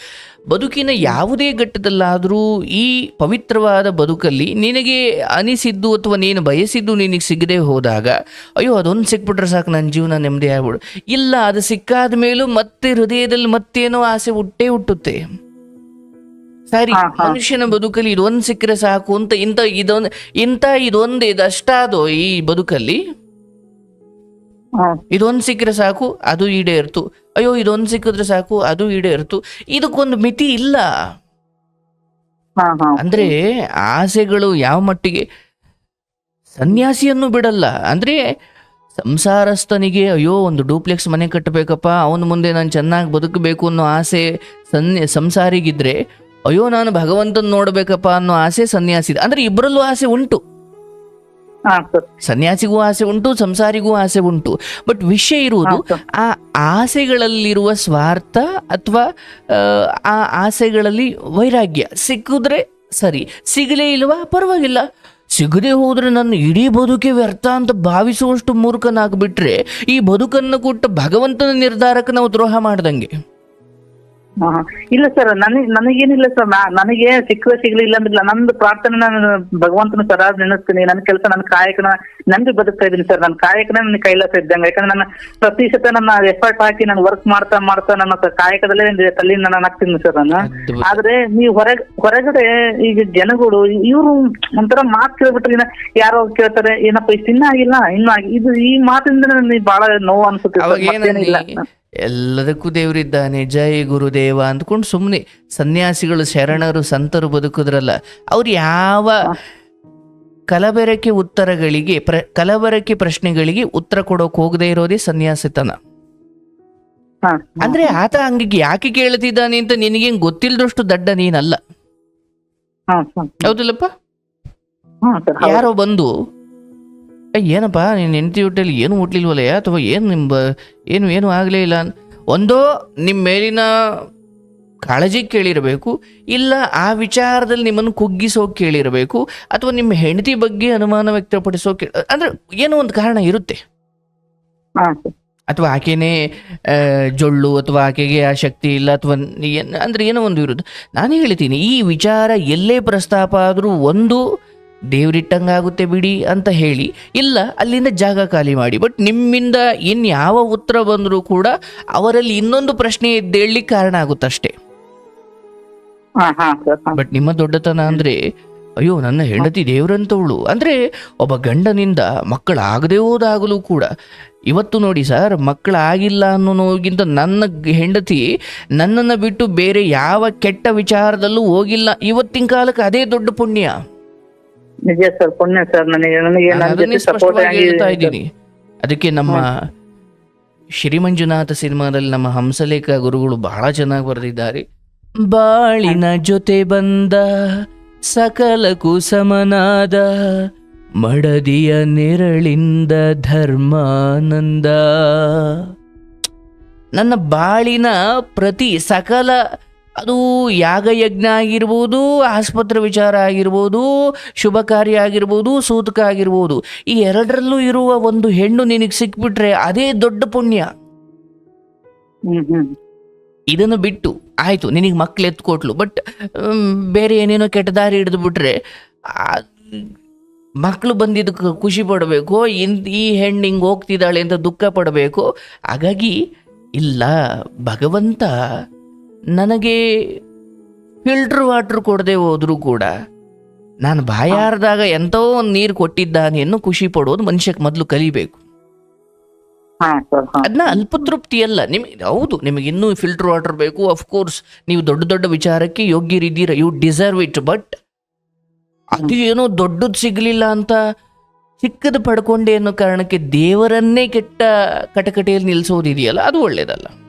ಬದುಕಿನ ಯಾವುದೇ ಘಟ್ಟದಲ್ಲಾದರೂ ಈ ಪವಿತ್ರವಾದ ಬದುಕಲ್ಲಿ ನಿನಗೆ ಅನಿಸಿದ್ದು ಅಥವಾ ನೀನು ಬಯಸಿದ್ದು ನಿನಗೆ ಸಿಗದೆ ಹೋದಾಗ ಅಯ್ಯೋ ಅದೊಂದು ಸಿಕ್ಬಿಟ್ರೆ ಸಾಕು ನನ್ನ ಜೀವನ ನೆಮ್ಮದಿ ಆಗ್ಬಿಡು. ಇಲ್ಲ ಅದು ಸಿಕ್ಕಾದ ಮೇಲೂ ಮತ್ತೆ ಹೃದಯದಲ್ಲಿ ಮತ್ತೇನೋ ಆಸೆ ಹುಟ್ಟೇ ಹುಟ್ಟುತ್ತೆ. ಸರಿ. ಮನುಷ್ಯನ ಬದುಕಲ್ಲಿ ಇದೊಂದು ಸಿಕ್ಕರೆ ಸಾಕು ಅಂತ ಇಂಥ ಇದೊಂದು ಇಂಥ ಇದೊಂದು ಇದಷ್ಟಾದೋ ಈ ಬದುಕಲ್ಲಿ? ಇದೊಂದು ಸಿಕ್ಕರೆ ಸಾಕು ಅದು ಈಡೇರ್ತು ಅಯ್ಯೋ ಇದೊಂದು ಸಿಕ್ಕಿದ್ರೆ ಸಾಕು ಅದು ಈಡೇರ್ತು ಇದಕ್ಕೊಂದು ಮಿತಿ ಇಲ್ಲ. ಅಂದ್ರೆ ಆಸೆಗಳು ಯಾವ ಮಟ್ಟಿಗೆ? ಸನ್ಯಾಸಿಯನ್ನು ಬಿಡಲ್ಲ. ಅಂದ್ರೆ ಸಂಸಾರಸ್ಥನಿಗೆ ಅಯ್ಯೋ ಒಂದು ಡೂಪ್ಲೆಕ್ಸ್ ಮನೆ ಕಟ್ಟಬೇಕಪ್ಪ ಅವನ ಮುಂದೆ ನಾನು ಚೆನ್ನಾಗಿ ಬದುಕಬೇಕು ಅನ್ನೋ ಆಸೆ ಸನ್ಯ ಸಂಸಾರಿಗಿದ್ರೆ ಅಯ್ಯೋ ನಾನು ಭಗವಂತನ ನೋಡಬೇಕಪ್ಪ ಅನ್ನೋ ಆಸೆ ಸನ್ಯಾಸಿ ಅಂದ್ರೆ ಇಬ್ಬರಲ್ಲೂ ಆಸೆ ಉಂಟು. ಸನ್ಯಾಸಿಗೂ ಆಸೆ ಉಂಟು ಸಂಸಾರಿಗೂ ಆಸೆ ಉಂಟು. ಬಟ್ ವಿಷಯ ಇರುವುದು ಆ ಆಸೆಗಳಲ್ಲಿರುವ ಸ್ವಾರ್ಥ ಅಥವಾ ಆ ಆಸೆಗಳಲ್ಲಿ ವೈರಾಗ್ಯ. ಸಿಕ್ಕಿದ್ರೆ ಸರಿ ಸಿಗಲೇ ಇಲ್ವಾ? ಪರವಾಗಿಲ್ಲ. ಸಿಗದೆ ಹೋದ್ರೆ ನನ್ನ ಇಡೀ ಬದುಕೆ ವ್ಯರ್ಥ ಅಂತ ಭಾವಿಸುವಷ್ಟು ಮೂರ್ಖನಾಗ್ಬಿಟ್ರೆ ಈ ಬದುಕನ್ನು ಕೊಟ್ಟ ಭಗವಂತನ ನಿರ್ಧಾರಕ್ಕೆ ನಾವು ದ್ರೋಹ ಮಾಡ್ದಂಗೆ. ಇಲ್ಲ ಸರ್ ನನಗೆ ನನಗೇನಿಲ್ಲ ಸರ್ ನನಗೆ ಸಿಕ್ಕುವ ಸಿಗ್ಲಿ ಇಲ್ಲ ಅಂದ್ರಿಲ್ಲ ನಂದು ಪ್ರಾರ್ಥನೆ ನಾನು ಭಗವಂತನ ಸದಾ ನೆನೆಸ್ತೀನಿ ನನ್ನ ಕೆಲಸ ನನ್ನ ಕಾಯಕನ ನಂಬಿ ಬದುಕ್ತಾ ಇದ್ದೀನಿ ಸರ್ ನನ್ನ ಕಾಯಕನ ನನ್ನ ಕೈಲಾಸ ಇದ್ದಂಗ ಯಾಕಂದ್ರೆ ನನ್ನ ಪ್ರತಿಶತ ನನ್ನ ಎಫರ್ಟ್ ಹಾಕಿ ನಾನು ವರ್ಕ್ ಮಾಡ್ತಾ ಮಾಡ್ತಾ ನನ್ನ ಕಾಯಕದಲ್ಲೇ ತಲ್ಲಿ ನಾನು ಹಾಕ್ತೀನಿ ಸರ್ ನಾನು. ಆದ್ರೆ ನೀವು ಹೊರಗ್ ಹೊರಗಡೆ ಈಗ ಜನಗಳು ಇವರು ಒಂಥರ ಮಾತು ಕೇಳ್ಬಿಟ್ರೆ ಇನ್ನ ಯಾರೋ ಕೇಳ್ತಾರೆ ಏನಪ್ಪ ಇಷ್ಟು ಇನ್ನ ಆಗಿಲ್ಲ ಇನ್ನು ಆಗಿ ಇದು ಈ ಮಾತಿಂದ ನನಗೆ ಬಹಳ ನೋವು ಅನ್ಸುತ್ತೆ ಎಲ್ಲದಕ್ಕೂ ದೇವರಿದ್ದಾನೆ. ಜೈ ಗುರುದೇವ ಅಂದ್ಕೊಂಡು ಸುಮ್ಮನೆ ಸನ್ಯಾಸಿಗಳು ಶರಣರು ಸಂತರು ಬದುಕಿದ್ರಲ್ಲ ಅವ್ರು ಯಾವ ಕಲಬೆರಕೆ ಉತ್ತರಗಳಿಗೆ ಪ್ರ ಕಲಬೆರಕೆ ಪ್ರಶ್ನೆಗಳಿಗೆ ಉತ್ತರ ಕೊಡೋಕೆ ಹೋಗದೆ ಇರೋದೇ ಸನ್ಯಾಸಿತನ. ಅಂದ್ರೆ ಆತ ಹಂಗಿಗೆ ಯಾಕೆ ಕೇಳ್ತಿದ್ದಾನೆ ಅಂತ ನಿನಗೇನ್ ಗೊತ್ತಿಲ್ಲದಷ್ಟು ದಡ್ಡ ನೀನಲ್ಲ. ಹೌದಿಲ್ಲಪ್ಪ. ಯಾರೋ ಬಂದು "ಏ, ಏನಪ್ಪ ನಿನ್ನ ಹೆಂಡತಿ ಹೊಟ್ಟೆಲಿ ಏನು ಮುಟ್ಲಿಲ್ವಲ್ಲಯ್ಯ ಅಥವಾ ಏನು ನಿಮ್ಮ ಏನು ಏನು ಆಗಲೇ ಇಲ್ಲ? ಒಂದೋ ನಿಮ್ಮ ಮೇಲಿನ ಕಾಳಜಿ ಕೇಳಿರಬೇಕು ಇಲ್ಲ ಆ ವಿಚಾರದಲ್ಲಿ ನಿಮ್ಮನ್ನು ಕುಗ್ಗಿಸೋಕೆ ಕೇಳಿರಬೇಕು ಅಥವಾ ನಿಮ್ಮ ಹೆಂಡತಿ ಬಗ್ಗೆ ಅನುಮಾನ ವ್ಯಕ್ತಪಡಿಸೋಕೆ ಅಂದ್ರೆ ಏನೋ ಒಂದು ಕಾರಣ ಇರುತ್ತೆ. ಅಥವಾ ಆಕೆನೇ ಜೊಳ್ಳು ಅಥವಾ ಆಕೆಗೆ ಆ ಶಕ್ತಿ ಇಲ್ಲ ಅಥವಾ ಅಂದ್ರೆ ಏನೋ ಒಂದು ಇರುತ್ತೆ ನಾನು ಹೇಳ್ತೀನಿ ಈ ವಿಚಾರ ಎಲ್ಲೇ ಪ್ರಸ್ತಾಪ ಆದರೂ ಒಂದು ದೇವ್ರಿಟ್ಟಂಗಾಗುತ್ತೆ ಬಿಡಿ ಅಂತ ಹೇಳಿ ಇಲ್ಲ ಅಲ್ಲಿಂದ ಜಾಗ ಖಾಲಿ ಮಾಡಿ. ಬಟ್ ನಿಮ್ಮಿಂದ ಇನ್ಯಾವ ಉತ್ತರ ಬಂದರೂ ಕೂಡ ಅವರಲ್ಲಿ ಇನ್ನೊಂದು ಪ್ರಶ್ನೆ ಎದ್ದೇಳಲಿಕ್ಕೆ ಕಾರಣ ಆಗುತ್ತಷ್ಟೇ. ಬಟ್ ನಿಮ್ಮ ದೊಡ್ಡತನ ಅಂದ್ರೆ ಅಯ್ಯೋ ನನ್ನ ಹೆಂಡತಿ ದೇವ್ರಂತವಳು. ಅಂದ್ರೆ ಒಬ್ಬ ಗಂಡನಿಂದ ಮಕ್ಕಳಾಗದೇ ಹೋದಾಗಲೂ ಕೂಡ ಇವತ್ತು ನೋಡಿ ಸರ್ ಮಕ್ಕಳಾಗಿಲ್ಲ ಅನ್ನೋಗಿಂತ ನನ್ನ ಗ- ಹೆಂಡತಿ ನನ್ನನ್ನು ಬಿಟ್ಟು ಬೇರೆ ಯಾವ ಕೆಟ್ಟ ವಿಚಾರದಲ್ಲೂ ಹೋಗಿಲ್ಲ. ಇವತ್ತಿನ ಕಾಲಕ್ಕೆ ಅದೇ ದೊಡ್ಡ ಪುಣ್ಯ. ನಿಜ ಸರ್ ಪುಣ್ಯ ಸರ್ ನನಗೆ ನನಗೆ ನಾನು ನನ್ನ ಅದನ್ನೇ ಜೊತೆ ಸಪೋರ್ಟ್ ಸ್ಪಷ್ಟವಾಗಿ ಹೇಳ್ತಾ ಇದ್ದೀನಿ. ಅದಕ್ಕೆ ನಮ್ಮ ಶ್ರೀಮಂಜುನಾಥ ಸಿನಿಮಾದಲ್ಲಿ ನಮ್ಮ ಹಂಸಲೇಖ ಗುರುಗಳು ಬಹಳ ಚೆನ್ನಾಗಿ ಬರೆದಿದ್ದಾರೆ. ಬಾಳಿನ ಜೊತೆ ಬಂದ ಸಕಲಕ್ಕೂ ಸಮನಾದ ಮಡದಿಯ ನೆರಳಿಂದ ಧರ್ಮಾನಂದ. ನನ್ನ ಬಾಳಿನ ಪ್ರತಿ ಸಕಲ ಅದು ಯಾಗಯಜ್ಞ ಆಗಿರ್ಬೋದು ಆಸ್ಪತ್ರೆ ವಿಚಾರ ಆಗಿರ್ಬೋದು ಶುಭ ಕಾರ್ಯ ಆಗಿರ್ಬೋದು ಸೂತಕ ಆಗಿರ್ಬೋದು ಈ ಎರಡರಲ್ಲೂ ಇರುವ ಒಂದು ಹೆಣ್ಣು ನಿನಗೆ ಸಿಕ್ಬಿಟ್ರೆ ಅದೇ ದೊಡ್ಡ ಪುಣ್ಯ. ಇದನ್ನು ಬಿಟ್ಟು ಆಯಿತು ನಿನಗೆ ಮಕ್ಳು ಎತ್ಕೊಟ್ಲು ಬಟ್ ಬೇರೆ ಏನೇನೋ ಕೆಟ್ಟ ದಾರಿ ಹಿಡಿದು ಬಿಟ್ರೆ ಮಕ್ಕಳು ಬಂದಿದ್ದಕ್ಕೆ ಖುಷಿ ಪಡಬೇಕು ಇನ್ ಈ ಹೆಣ್ಣು ಹಿಂಗೆ ಹೋಗ್ತಿದ್ದಾಳೆ ಅಂತ ದುಃಖ ಪಡಬೇಕು ಹಾಗಾಗಿ ಇಲ್ಲ ಭಗವಂತ ನನಗೆ ಫಿಲ್ಟರ್ ವಾಟರ್ ಕೊಡದೆ ಹೋದರೂ ಕೂಡ ನಾನು ಬಾಯಾರ್ದಾಗ ಎಂತೋ ಒಂದು ನೀರು ಕೊಟ್ಟಿದ್ದಾನೆ ಅನ್ನೋ ಖುಷಿ ಪಡೋದು ಮನುಷ್ಯಕ್ಕೆ ಮೊದಲು ಕಲಿಬೇಕು. ಅದನ್ನ ಅಲ್ಪತೃಪ್ತಿ ಅಲ್ಲ ನಿಮಗೆ ಹೌದು ನಿಮಗೆ ಇನ್ನೂ ಫಿಲ್ಟರ್ ವಾಟರ್ ಬೇಕು ಕೋರ್ಸ್ ನೀವು ದೊಡ್ಡ ದೊಡ್ಡ ವಿಚಾರಕ್ಕೆ ಯೋಗ್ಯರಿದ್ದೀರ ಯು ಡಿಸರ್ವ್ ಇಟ್ ಬಟ್ ಅದು ಏನೋ ದೊಡ್ಡದು ಸಿಗಲಿಲ್ಲ ಅಂತ ಚಿಕ್ಕದು ಪಡ್ಕೊಂಡೆ ಅನ್ನೋ ಕಾರಣಕ್ಕೆ ದೇವರನ್ನೇ ಕೆಟ್ಟ ಕಟಕಟೆಯಲ್ಲಿ ನಿಲ್ಲಿಸೋದಿದೆಯಲ್ಲ ಅದು ಒಳ್ಳೇದಲ್ಲ.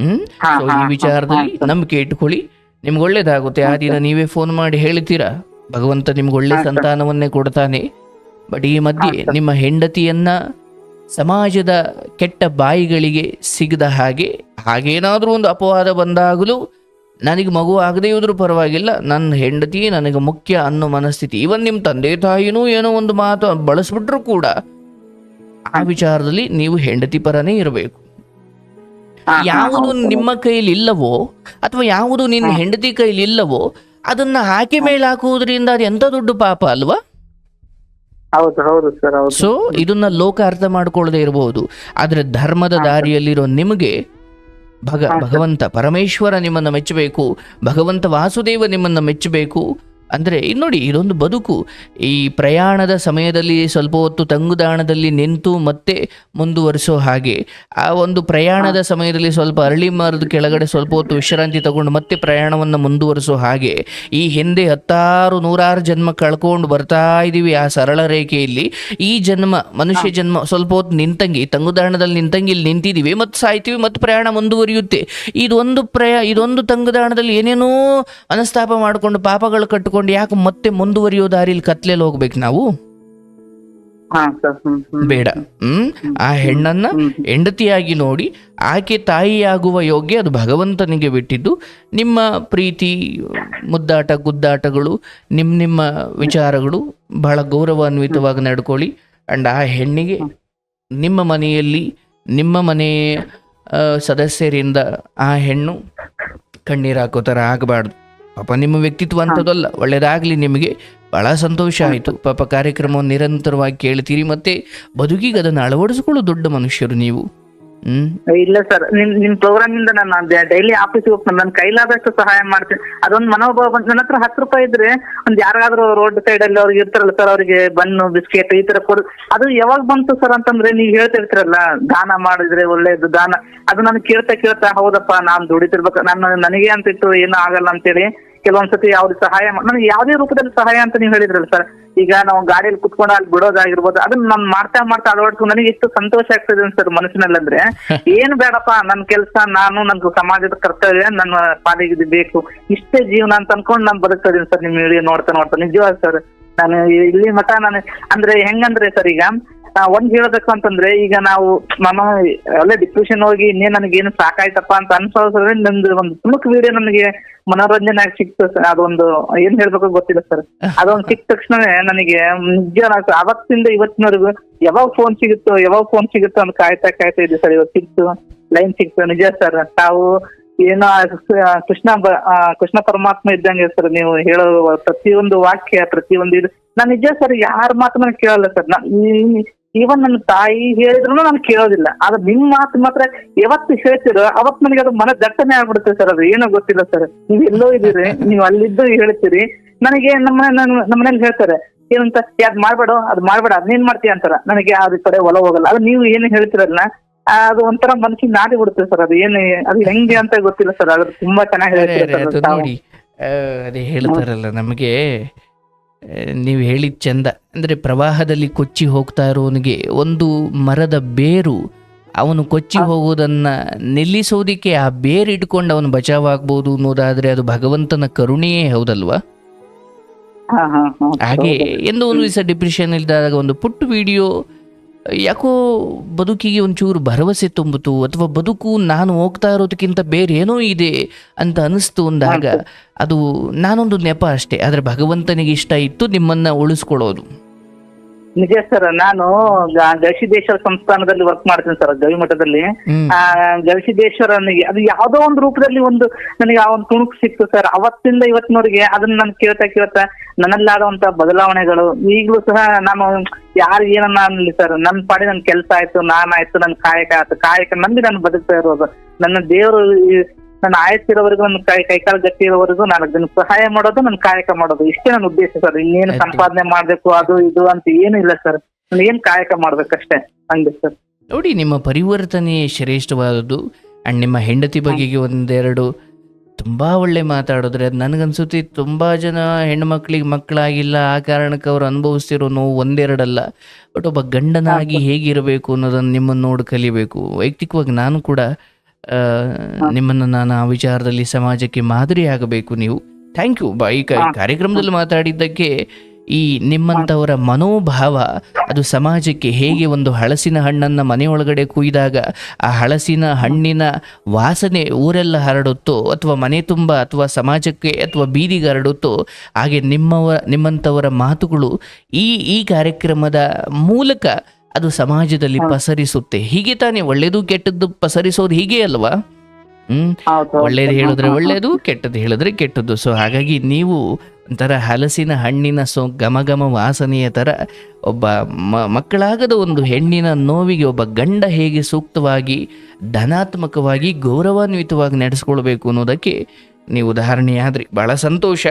ಹ್ಮ್? ಸೊ ಈ ವಿಚಾರದಲ್ಲಿ ನಂಬಿಕೆ ಇಟ್ಕೊಳ್ಳಿ. ನಿಮ್ಗೆ ಒಳ್ಳೇದಾಗುತ್ತೆ. ಆ ದಿನ ನೀವೇ ಫೋನ್ ಮಾಡಿ ಹೇಳ್ತೀರಾ ಭಗವಂತ ನಿಮ್ಗೆ ಒಳ್ಳೆ ಸಂತಾನವನ್ನೇ ಕೊಡ್ತಾನೆ. ಬಟ್ ಈ ಮಧ್ಯೆ ನಿಮ್ಮ ಹೆಂಡತಿಯನ್ನ ಸಮಾಜದ ಕೆಟ್ಟ ಬಾಯಿಗಳಿಗೆ ಸಿಗದ ಹಾಗೆ ಹಾಗೇನಾದರೂ ಒಂದು ಅಪವಾದ ಬಂದಾಗಲೂ ನನಗೆ ಮಗು ಆಗದೇ ಇದ್ರೂ ಪರವಾಗಿಲ್ಲ ನನ್ನ ಹೆಂಡತಿ ನನಗೆ ಮುಖ್ಯ ಅನ್ನೋ ಮನಸ್ಥಿತಿ. ಇವನ್ ನಿಮ್ಮ ತಂದೆ ತಾಯಿನೂ ಏನೋ ಒಂದು ಮಾತು ಬಳಸ್ಬಿಟ್ರು ಕೂಡ. ಆ ವಿಚಾರದಲ್ಲಿ ನೀವು ಹೆಂಡತಿ ಪರನೇ ಇರಬೇಕು. ಯಾವುದು ನಿಮ್ಮ ಕೈಲಿ ಇಲ್ಲವೋ ಅಥವಾ ಯಾವುದು ನಿನ್ನ ಹೆಂಡತಿ ಕೈಲಿ ಇಲ್ಲವೋ ಅದನ್ನ ಹಾಕಿ ಮೇಲೆ ಹಾಕುವುದರಿಂದ ಅದು ಎಂತ ದೊಡ್ಡ ಪಾಪ ಅಲ್ವಾ? ಸೊ ಇದನ್ನ ಲೋಕ ಅರ್ಥ ಮಾಡ್ಕೊಳ್ಳದೆ ಇರಬಹುದು. ಆದ್ರೆ ಧರ್ಮದ ದಾರಿಯಲ್ಲಿರೋ ನಿಮಗೆ ಭಗ ಭಗವಂತ ಪರಮೇಶ್ವರ ನಿಮ್ಮನ್ನ ಮೆಚ್ಚಬೇಕು ಭಗವಂತ ವಾಸುದೇವ ನಿಮ್ಮನ್ನ ಮೆಚ್ಚಬೇಕು ಅಂದ್ರೆ ಇಲ್ಲಿ ನೋಡಿ ಇದೊಂದು ಬದುಕು. ಈ ಪ್ರಯಾಣದ ಸಮಯದಲ್ಲಿ ಸ್ವಲ್ಪ ಹೊತ್ತು ತಂಗುದಾಣದಲ್ಲಿ ನಿಂತು ಮತ್ತೆ ಮುಂದುವರಿಸೋ ಹಾಗೆ. ಆ ಒಂದು ಪ್ರಯಾಣದ ಸಮಯದಲ್ಲಿ ಸ್ವಲ್ಪ ಅರಳಿ ಮರದ ಕೆಳಗಡೆ ಸ್ವಲ್ಪ ಹೊತ್ತು ವಿಶ್ರಾಂತಿ ತಗೊಂಡು ಮತ್ತೆ ಪ್ರಯಾಣವನ್ನು ಮುಂದುವರಿಸೋ ಹಾಗೆ. ಈ ಹಿಂದೆ ಹತ್ತಾರು ನೂರಾರು ಜನ್ಮ ಕಳ್ಕೊಂಡು ಬರ್ತಾ ಇದ್ದೀವಿ ಆ ಸರಳ ರೇಖೆಯಲ್ಲಿ. ಈ ಜನ್ಮ ಮನುಷ್ಯ ಜನ್ಮ ಸ್ವಲ್ಪ ಹೊತ್ತು ನಿಂತಂಗಿ ತಂಗುದಾಣದಲ್ಲಿ ನಿಂತಂಗಿ ಇಲ್ಲಿ ನಿಂತಿದ್ದೀವಿ ಮತ್ತೆ ಸಾಯ್ತೀವಿ ಮತ್ತೆ ಪ್ರಯಾಣ ಮುಂದುವರಿಯುತ್ತೆ. ಇದೊಂದು ಪ್ರಯಾ ಇದೊಂದು ತಂಗುದಾಣದಲ್ಲಿ ಏನೇನೋ ಮನಸ್ತಾಪ ಮಾಡಿಕೊಂಡು ಪಾಪಗಳು ಕಟ್ಟಿಕೊಂಡು ಯಾಕೆ ಮತ್ತೆ ಮುಂದುವರಿಯೋ ದಾರಿಲಿ ಕತ್ಲೆಯಲ್ಲಿ ಹೋಗ್ಬೇಕು ನಾವು? ಬೇಡ. ಹ್ಮ್? ಆ ಹೆಣ್ಣನ್ನ ಹೆಂಡತಿಯಾಗಿ ನೋಡಿ ಆಕೆ ತಾಯಿಯಾಗುವ ಯೋಗ್ಯ ಅದು ಭಗವಂತನಿಗೆ ಬಿಟ್ಟಿದ್ದು. ನಿಮ್ಮ ಪ್ರೀತಿ ಮುದ್ದಾಟ ಗುದ್ದಾಟಗಳು ನಿಮ್ಮ ನಿಮ್ಮ ವಿಚಾರಗಳು ಬಹಳ ಗೌರವಾನ್ವಿತವಾಗಿ ನಡ್ಕೊಳ್ಳಿ. ಅಂಡ್ ಆ ಹೆಣ್ಣಿಗೆ ನಿಮ್ಮ ಮನೆಯಲ್ಲಿ ನಿಮ್ಮ ಮನೆಯ ಸದಸ್ಯರಿಂದ ಆ ಹೆಣ್ಣು ಕಣ್ಣೀರು ಹಾಕೋ ಥರ ಆಗಬಾರ್ದು. ಪಾಪ ನಿಮ್ಮ ವ್ಯಕ್ತಿತ್ವ ಅಂಥದ್ದಲ್ಲ ಒಳ್ಳೇದಾಗ್ಲಿ ನಿಮಗೆ. ಬಹಳ ಸಂತೋಷ ಆಯಿತು. ಪಾಪ ಕಾರ್ಯಕ್ರಮವನ್ನು ನಿರಂತರವಾಗಿ ಕೇಳ್ತೀರಿ ಮತ್ತೆ ಬದುಕಿಗೆ ಅದನ್ನು ಅಳವಡಿಸಿಕೊಳ್ಳು ದೊಡ್ಡ ಮನುಷ್ಯರು ನೀವು. ಇಲ್ಲ ಸರ್ ನಿಮ್ ನಿಮ್ ಪ್ರೋಗ್ರಾಮ್ ಇಂದ ನಾನು ಡೈಲಿ ಆಫೀಸ್ಗೆ ಹೋಗ್ತೀನಿ. ನನ್ನ ಕೈಲಾದಷ್ಟು ಸಹಾಯ ಮಾಡ್ತೀನಿ. ಅದೊಂದು ಮನೋಭಾವ ಬಂತು. ನನ್ನ ಹತ್ರ ಹತ್ತು ರೂಪಾಯಿ ಇದ್ರೆ ಒಂದ್ ಯಾರಿಗಾದ್ರೂ ರೋಡ್ ಸೈಡ್ ಅಲ್ಲಿ ಅವ್ರಿಗೆ ಇರ್ತಾರಲ್ಲ ಸರ್ ಅವ್ರಿಗೆ ಬನ್ನು ಬಿಸ್ಕೆಟ್ ಈ ತರ ಕೊಡು. ಅದು ಯಾವಾಗ ಬಂತು ಸರ್ ಅಂತಂದ್ರೆ ನೀವು ಹೇಳ್ತಿರ್ತೀರಲ್ಲ ದಾನ ಮಾಡಿದ್ರೆ ಒಳ್ಳೇದು ದಾನ. ಅದು ನಾನು ಕೇಳ್ತಾ ಕೇಳ್ತಾ ಹೌದಪ್ಪ ನಾನ್ ದುಡಿತಿರ್ಬೇಕು. ನನ್ನ ನನಗೆ ಅಂತಿತ್ತು ಏನೂ ಆಗಲ್ಲ ಅಂತೇಳಿ. ಕೆಲವೊಂದ್ಸತಿ ಅವ್ರಿಗೆ ಸಹಾಯ ನನಗೆ ಯಾವುದೇ ರೂಪದಲ್ಲಿ ಸಹಾಯ ಅಂತ ನೀವು ಹೇಳಿದ್ರಲ್ಲ ಸರ್ ಈಗ ನಾವು ಗಾಡಿಯಲ್ಲಿ ಕುತ್ಕೊಂಡು ಅಲ್ಲಿ ಬಿಡೋದಾಗಿರ್ಬೋದು ಅದನ್ನ ನಾನು ಮಾಡ್ತಾ ಮಾಡ್ತಾ ಅಳವಡಿಸ್ಕೊಂಡು ನನಗೆ ಎಷ್ಟು ಸಂತೋಷ ಆಗ್ತದೆ ಸರ್ ಮನಸ್ಸಿನಲ್ಲಿ ಅಂದ್ರೆ <laughs> ಏನ್ ಬೇಡಪ್ಪ ನನ್ನ ಕೆಲಸ ನಾನು ನನ್ನ ಸಮಾಜದ ಕರ್ತವ್ಯ ನನ್ನ ಪಾಲಿಗೆ ಇದು ಬೇಕು. ಇಷ್ಟೇ ಜೀವನ ಅಂತ ಅನ್ಕೊಂಡು ನಾನು ಬದುಕ್ತಾ ಇದೀನಿ ಸರ್ ನಿಮ್ ವಿಡಿಯೋ ನೋಡ್ತಾ ನೋಡ್ತಾ. ನಿಜವಾಗ ಸರ್ ನಾನು ಇಲ್ಲಿ ಮಠ ನಾನು ಅಂದ್ರೆ ಹೆಂಗಂದ್ರೆ ಸರ್ ಈಗ ಒಂದ್ ಹೇಳ್ಬೇಕು ಅಂತಂದ್ರೆ ಈಗ ನಾವು ನಮ್ಮ ಒಳ್ಳೆ ಡಿಪ್ರೆಷನ್ ಹೋಗಿ ಇನ್ನೇ ನನಗೇನು ಸಾಕಾಯ್ತಪ್ಪ ಅಂತ ಅನ್ಸೋದ್ರೆ ನಂದು ಒಂದು ತುಮಕ್ ವಿಡಿಯೋ ನನಗೆ ಮನೋರಂಜನೆ ಆಗಿ ಸಿಕ್ತು ಸರ್. ಅದೊಂದು ಏನ್ ಹೇಳ್ಬೇಕು ಗೊತ್ತಿಲ್ಲ ಸರ್. ಅದೊಂದು <laughs> ಸಿಕ್ಕ ತಕ್ಷಣವೇ ನನಗೆ ನಿಜ ಅವತ್ತಿಂದ ಇವತ್ತಿನವರೆಗೂ ಯಾವಾಗ ಫೋನ್ ಸಿಗುತ್ತೋ ಯಾವಾಗ ಫೋನ್ ಸಿಗುತ್ತೋ ಅಂತ ಕಾಯ್ತಾ ಕಾಯ್ತಾ ಇದ್ದೆ ಸರ್. ಇವತ್ತು ಸಿಕ್ತು ಲೈನ್ ಸಿಕ್ತು. ನಿಜ ಸರ್ ತಾವು ಏನೋ ಕೃಷ್ಣ ಕೃಷ್ಣ ಪರಮಾತ್ಮ ಇದ್ದಂಗೆ ಸರ್ ನೀವು ಹೇಳೋ ಪ್ರತಿಯೊಂದು ವಾಕ್ಯ ಪ್ರತಿಯೊಂದು ಇದು. ನಾನು ನಿಜ ಸರ್ ಯಾರ ಮಾತ್ರ ಕೇಳಲ್ಲ ಸರ್. ಈವನ್ ನನ್ನ ತಾಯಿ ಹೇಳಿದ್ರು ನಾನು ಕೇಳೋದಿಲ್ಲ. ಆದ್ರೆ ನಿಮ್ ಮಾತು ಮಾತ್ರ ಯಾವತ್ತು ಹೇಳ್ತಿರೋ ಅವತ್ ನನಗೆ ಅದು ಮನ ದಟ್ಟನೆ ಆಗ್ಬಿಡುತ್ತೆ ಸರ್ ಅದು ಏನೋ ಗೊತ್ತಿಲ್ಲ ಸರ್. ನೀವ್ ಎಲ್ಲೋ ಇದೀರಿ ನೀವ್ ಅಲ್ಲಿದ್ದು ಹೇಳ್ತೀರಿ. ನನಗೆ ನಮ್ಮ ಮನೇಲಿ ಹೇಳ್ತಾರೆ ಏನಂತ ಯಾದ್ ಮಾಡ್ಬೇಡ ಅದ್ ಮಾಡ್ಬೇಡ ಅದನ್ನೇನ್ ಮಾಡ್ತೀಯ ಅಂತಾರ. ನನಗೆ ಅದ್ ಕಡೆ ಒಲ ಹೋಗಲ್ಲ. ಅದ್ ನೀವು ಏನು ಹೇಳ್ತಿರಲ್ಲ ಅದು ಒಂಥರ ಮನಸ್ಸಿಗೆ ನಾಡಿ ಬಿಡುತ್ತೆ ಸರ್ ಅದು ಏನು ಅದು ಹೆಂಗೆ ಅಂತ ಗೊತ್ತಿಲ್ಲ ಸರ್ ಅದ್ರ ತುಂಬಾ ಚೆನ್ನಾಗಿ ಹೇಳ್ತಾರೆ. ನೋಡಿ ಅದೇ ಹೇಳ್ತಾರಲ್ಲ ನಮಗೆ ನೀವು ಹೇಳಿದ ಚಂದ. ಅಂದ್ರೆ ಪ್ರವಾಹದಲ್ಲಿ ಕೊಚ್ಚಿ ಹೋಗ್ತಾ ಇರೋವನಿಗೆ ಒಂದು ಮರದ ಬೇರು ಅವನು ಕೊಚ್ಚಿ ಹೋಗೋದನ್ನ ನಿಲ್ಲಿಸೋದಿಕ್ಕೆ ಆ ಬೇರು ಇಟ್ಕೊಂಡು ಅವನು ಬಚಾವಾಗ್ಬೋದು ಅನ್ನೋದಾದ್ರೆ ಅದು ಭಗವಂತನ ಕರುಣೆಯೇ ಹೌದಲ್ವಾ? ಹಾಗೆ ಎಂದು ಒಂದು ದಿವಸ ಡಿಪ್ರೆಷನ್ ಇದ್ದಾಗ ಒಂದು ಪುಟ್ಟ ವಿಡಿಯೋ ಯಾಕೋ ಬದುಕಿಗೆ ಒಂಚೂರು ಭರವಸೆ ತುಂಬಿತು ಅಥವಾ ಬದುಕು ನಾನು ಹೋಗ್ತಾ ಇರೋದಕ್ಕಿಂತ ಬೇರೆ ಏನೋ ಇದೆ ಅಂತ ಅನಿಸ್ತು ಅಂದಾಗ ಅದು ನಾನೊಂದು ನೆಪ ಅಷ್ಟೇ ಆದರೆ ಭಗವಂತನಿಗೆ ಇಷ್ಟ ಇತ್ತು ನಿಮ್ಮನ್ನ ಉಳಿಸ್ಕೊಳ್ಳೋದು. ನಿಜ ಸರ್ ನಾನು ಗ- ಗವಿಸಿದ್ದೇಶ್ವರ ಸಂಸ್ಥಾನದಲ್ಲಿ ವರ್ಕ್ ಮಾಡ್ತೇನೆ ಸರ್ ಗವಿಮಠದಲ್ಲಿ ಹ್ಮ್. ಆ ಗವಿಸಿದ್ದೇಶ್ವರನಿಗೆ ಅದು ಯಾವ್ದೋ ಒಂದು ರೂಪದಲ್ಲಿ ಒಂದು ನನಗೆ ಆ ಒಂದು ತುಣುಕು ಸಿಕ್ತು ಸರ್. ಅವತ್ತಿಂದ ಇವತ್ತಿನವರೆಗೆ ಅದನ್ನ ನಾನು ಕೇಳ್ತಾ ಕೇಳ್ತಾ ನನ್ನಲ್ಲಾದಂತ ಬದಲಾವಣೆಗಳು ಈಗಲೂ ಸಹ ನಾನು ಯಾರು ಏನನ್ನ ಅನ್ಲಿ ಸರ್ ನನ್ನ ಪಾಡಿ ನನ್ನ ಕೆಲಸ ಆಯ್ತು ನಾನಾಯ್ತು ನನ್ನ ಕಾಯಕ ಆಯ್ತು ಕಾಯಕ ನಂಬಿ ನಾನು ಬದುಕ್ತಾ ಇರೋದು. ನನ್ನ ದೇವರು ನನ್ನ ಆಯಸ್ಸಿರೋವರೆಗೂ ನನ್ನ ಕೈ ಕೈಕಾಲು ಗಟ್ಟಿ ಇರೋವರೆಗೂ ನಾನು ಅದನ್ನ ಸಹಾಯ ಮಾಡೋದು ನನ್ನ ಕಾಯಕ ಮಾಡೋದು. ಇಷ್ಟೇ ನನ್ನ ಉದ್ದೇಶ ಸರ್. ಇನ್ನೇನು ಸಂಪಾದನೆ ಮಾಡ್ಬೇಕು ಅದು ಇದು ಅಂತ ಏನು ಇಲ್ಲ ಸರ್. ನಾನು ಏನ್ ಕಾಯಕ ಮಾಡ್ಬೇಕಷ್ಟೇ ಹಂಗೆ ಸರ್. ನೋಡಿ ನಿಮ್ಮ ಪರಿವರ್ತನೆ ಶ್ರೇಷ್ಠವಾದದ್ದು. ಅಂಡ್ ನಿಮ್ಮ ಹೆಂಡತಿ ಬಗೆಗೆ ಒಂದೆರಡು ತುಂಬಾ ಒಳ್ಳೆ ಮಾತಾಡಿದ್ರೆ ನನಗನ್ಸುತ್ತೆ ತುಂಬಾ ಜನ ಹೆಣ್ಮಕ್ಳಿಗೆ ಮಕ್ಕಳಾಗಿಲ್ಲ ಆ ಕಾರಣಕ್ಕೆ ಅವ್ರು ಅನುಭವಿಸ್ತಿರೋ ನೋವು ಒಂದೆರಡಲ್ಲ. ಬಟ್ ಒಬ್ಬ ಗಂಡನಾಗಿ ಹೇಗಿರಬೇಕು ಅನ್ನೋದನ್ನ ನಿಮ್ಮನ್ನು ನೋಡಿ ಕಲಿಬೇಕು. ವೈಯಕ್ತಿಕವಾಗಿ ನಾನು ಕೂಡ ನಿಮ್ಮನ್ನು ನಾನು ಆ ವಿಚಾರದಲ್ಲಿ ಸಮಾಜಕ್ಕೆ ಮಾದರಿಯಾಗಬೇಕು ನೀವು. ಥ್ಯಾಂಕ್ ಯು ಈ ಕಾರ್ಯಕ್ರಮದಲ್ಲಿ ಮಾತಾಡಿದ್ದಕ್ಕೆ ಈ ನಿಮ್ಮಂಥವರ ಮನೋಭಾವ ಅದು ಸಮಾಜಕ್ಕೆ ಹೇಗೆ ಒಂದು ಹಳಸಿನ ಹಣ್ಣನ್ನು ಮನೆಯೊಳಗಡೆ ಕುಯ್ದಾಗ ಆ ಹಳಸಿನ ಹಣ್ಣಿನ ವಾಸನೆ ಊರೆಲ್ಲ ಹರಡುತ್ತೋ ಅಥವಾ ಮನೆ ತುಂಬ ಅಥವಾ ಸಮಾಜಕ್ಕೆ ಅಥವಾ ಬೀದಿಗೆ ಹರಡುತ್ತೋ ಹಾಗೆ ನಿಮ್ಮವ ನಿಮ್ಮಂಥವರ ಮಾತುಗಳು ಈ ಈ ಕಾರ್ಯಕ್ರಮದ ಮೂಲಕ ಅದು ಸಮಾಜದಲ್ಲಿ ಪಸರಿಸುತ್ತೆ. ಹೀಗೆ ತಾನೇ ಒಳ್ಳೇದು ಕೆಟ್ಟದ್ದು ಪಸರಿಸೋದು ಹೀಗೆ ಅಲ್ವಾ? ಹ್ಮ್? ಒಳ್ಳೇದು ಹೇಳಿದ್ರೆ ಒಳ್ಳೇದು ಕೆಟ್ಟದ್ದು ಹೇಳಿದ್ರೆ ಕೆಟ್ಟದ್ದು. ಸೊ ಹಾಗಾಗಿ ನೀವು ಒಂಥರ ಹಲಸಿನ ಹಣ್ಣಿನ ಸೊ ಘಮ ವಾಸನೆಯ ತರ ಒಬ್ಬ ಮ ಮಕ್ಕಳಾಗದ ಒಂದು ಹೆಣ್ಣಿನ ನೋವಿಗೆ ಒಬ್ಬ ಗಂಡ ಹೇಗೆ ಸೂಕ್ತವಾಗಿ ಧನಾತ್ಮಕವಾಗಿ ಗೌರವಾನ್ವಿತವಾಗಿ ನಡೆಸ್ಕೊಳ್ಬೇಕು ಅನ್ನೋದಕ್ಕೆ ನೀವು ಉದಾಹರಣೆಯಾದ್ರಿ. ಬಹಳ ಸಂತೋಷ.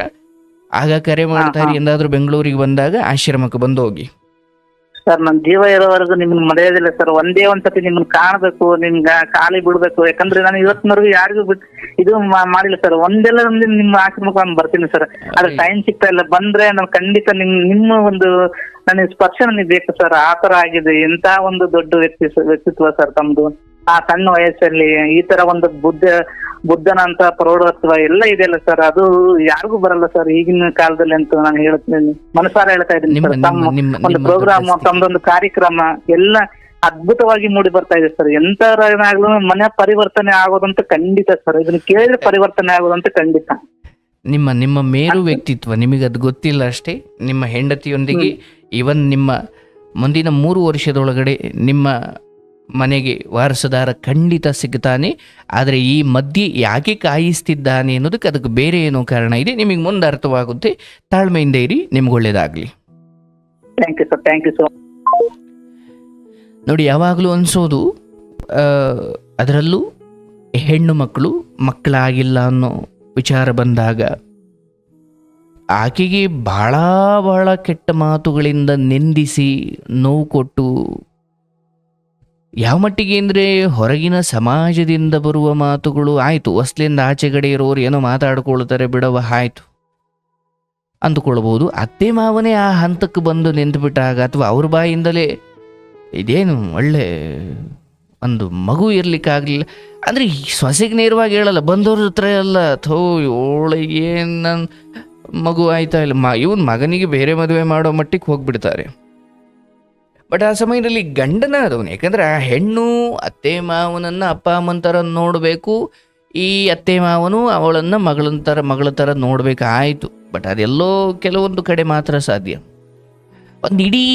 ಆಗ ಕರೆ ಮಾಡ್ತಾರೆ ಎಂದಾದ್ರೂ ಬೆಂಗಳೂರಿಗೆ ಬಂದಾಗ ಆಶ್ರಮಕ್ಕೆ ಬಂದು ಹೋಗಿ ಸರ್ ನನ್ ಜೀವ ಇರೋವರೆಗೂ ನಿಮ್ಗೆ ಮರೆಯೋದಿಲ್ಲ ಸರ್. ಒಂದೇ ಒಂದ್ಸತಿ ನಿಮ್ಮನ್ನ ಕಾಣ್ಬೇಕು ನಿಮ್ಗೆ ಖಾಲಿ ಬಿಡ್ಬೇಕು. ಯಾಕಂದ್ರೆ ನಾನು ಇವತ್ತಿನವರೆಗೂ ಯಾರಿಗೂ ಬಿಟ್ ಇದು ಮಾ- ಮಾಡಿಲ್ಲ ಸರ್. ಒಂದೆಲ್ಲ ಒಂದಿನ ನಿಮ್ಮ ಆಶ್ರಮಕ್ಕೆ ನಾನು ಬರ್ತೀನಿ ಸರ್. ಆದ್ರೆ ಟೈಮ್ ಸಿಗ್ತಾ ಇಲ್ಲ. ಬಂದ್ರೆ ನಾನು ಖಂಡಿತ ನಿಮ್ ನಿಮ್ಮ ಒಂದು ನನಗೆ ಸ್ಪರ್ಶ ನನಗೆ ಬೇಕು ಸರ್. ಆ ತರ ಆಗಿದೆ. ಎಂತ ಒಂದು ದೊಡ್ಡ ವ್ಯಕ್ತಿ ವ್ಯಕ್ತಿತ್ವ ಸರ್ ತಮ್ದು? ಆ ಸಣ್ಣ ವಯಸ್ಸಲ್ಲಿ ಈ ತರ ಒಂದು ಬುದ್ಧ ಬುದ್ಧನ ಅಂತ ಪ್ರೌಢತ್ವ ಎಲ್ಲ ಇದೆಯಲ್ಲ ಸರ್? ಅದು ಯಾರಿಗೂ ಬರಲ್ಲ ಸರ್ ಈಗಿನ ಕಾಲದಲ್ಲಿ ಅಂತ ನಾನು ಹೇಳ್ತೀನಿ ಮನಸಾರ ಹೇಳ್ತಾ ಇದ್ದೀನಿ ಸರ್. ತಮ್ಮ ಒಂದು ಪ್ರೋಗ್ರಾಮ್ ತಮ್ದೊಂದು ತಮ್ಮದೊಂದು ಕಾರ್ಯಕ್ರಮ ಎಲ್ಲ ಅದ್ಭುತವಾಗಿ ಮೂಡಿ ಬರ್ತಾ ಇದೆ ಸರ್. ಎಂತರಾಗ್ಲೂ ಮನೆ ಪರಿವರ್ತನೆ ಆಗೋದಂತ ಖಂಡಿತ ಸರ್. ಇದನ್ನ ಕೇಳಿದ್ರೆ ಪರಿವರ್ತನೆ ಆಗೋದಂತ ಖಂಡಿತ. ನಿಮ್ಮ ನಿಮ್ಮ ಮೇರು ವ್ಯಕ್ತಿತ್ವ ನಿಮಗೆ ಅದು ಗೊತ್ತಿಲ್ಲ ಅಷ್ಟೇ. ನಿಮ್ಮ ಹೆಂಡತಿಯೊಂದಿಗೆ ಇವನ್ ನಿಮ್ಮ ಮುಂದಿನ ಮೂರು ವರ್ಷದೊಳಗಡೆ ನಿಮ್ಮ ಮನೆಗೆ ವಾರಸುದಾರ ಖಂಡಿತ ಸಿಗ್ತಾನೆ ಆದರೆ ಈ ಮಧ್ಯೆ ಯಾಕೆ ಕಾಯಿಸ್ತಿದ್ದಾನೆ ಅನ್ನೋದಕ್ಕೆ ಅದಕ್ಕೆ ಬೇರೆ ಏನೋ ಕಾರಣ ಇದೆ. ನಿಮಗೆ ಮುಂದೆ ಅರ್ಥವಾಗುತ್ತೆ. ತಾಳ್ಮೆಯಿಂದ ಇರಿ ನಿಮ್ಗೆ ಒಳ್ಳೇದಾಗಲಿ. ನೋಡಿ ಯಾವಾಗಲೂ ಅನಿಸೋದು ಅದರಲ್ಲೂ ಹೆಣ್ಣು ಮಕ್ಕಳು ಮಕ್ಕಳಾಗಿಲ್ಲ ಅನ್ನೋ ವಿಚಾರ ಬಂದಾಗ ಆಕೆಗೆ ಬಹಳ ಬಹಳ ಕೆಟ್ಟ ಮಾತುಗಳಿಂದ ನಿಂದಿಸಿ ನೋವು ಕೊಟ್ಟು ಯಾವ ಮಟ್ಟಿಗೆ ಅಂದರೆ ಹೊರಗಿನ ಸಮಾಜದಿಂದ ಬರುವ ಮಾತುಗಳು ಆಯಿತು. ಹೊಸ್ಲಿಂದ ಆಚೆಗಡೆ ಇರೋರು ಏನೋ ಮಾತಾಡ್ಕೊಳ್ತಾರೆ, ಬಿಡವ, ಆಯಿತು. ಅಂದುಕೊಳ್ಬೋದು ಅತ್ತೆ ಮಾವನೇ ಆ ಹಂತಕ್ಕೆ ಬಂದು ನಿಂತುಬಿಟ್ಟಾಗ ಅಥವಾ ಅವ್ರ ಬಾಯಿಂದಲೇ ಇದೇನು ಒಳ್ಳೆ ಒಂದು ಮಗು ಇರಲಿಕ್ಕಾಗಲಿಲ್ಲ. ಅಂದರೆ ಸೊಸೆಗೆ ನೇರವಾಗಿ ಹೇಳಲ್ಲ, ಬಂದವ್ರ ಹತ್ರ ಎಲ್ಲ, ಥೋ ಏನು ನನ್ನ ಮಗು ಆಯ್ತಾ ಇಲ್ಲ. ಮ, ಇವನ್ ಮಗನಿಗೆ ಬೇರೆ ಮದುವೆ ಮಾಡೋ ಮಟ್ಟಿಗೆ ಹೋಗ್ಬಿಡ್ತಾರೆ. ಬಟ್ ಆ ಸಮಯದಲ್ಲಿ ಗಂಡನ ಅದವನು ಯಾಕಂದ್ರೆ ಆ ಹೆಣ್ಣು ಅತ್ತೆ ಮಾವನನ್ನ ಅಪ್ಪ ಅಮ್ಮನ ಥರ ನೋಡಬೇಕು, ಈ ಅತ್ತೆ ಮಾವನು ಅವಳನ್ನು ಮಗಳನ ಥರ ಮಗಳ ಥರ ನೋಡಬೇಕಾಯಿತು. ಬಟ್ ಅದೆಲ್ಲೋ ಕೆಲವೊಂದು ಕಡೆ ಮಾತ್ರ ಸಾಧ್ಯ. ಒಂದು ಇಡೀ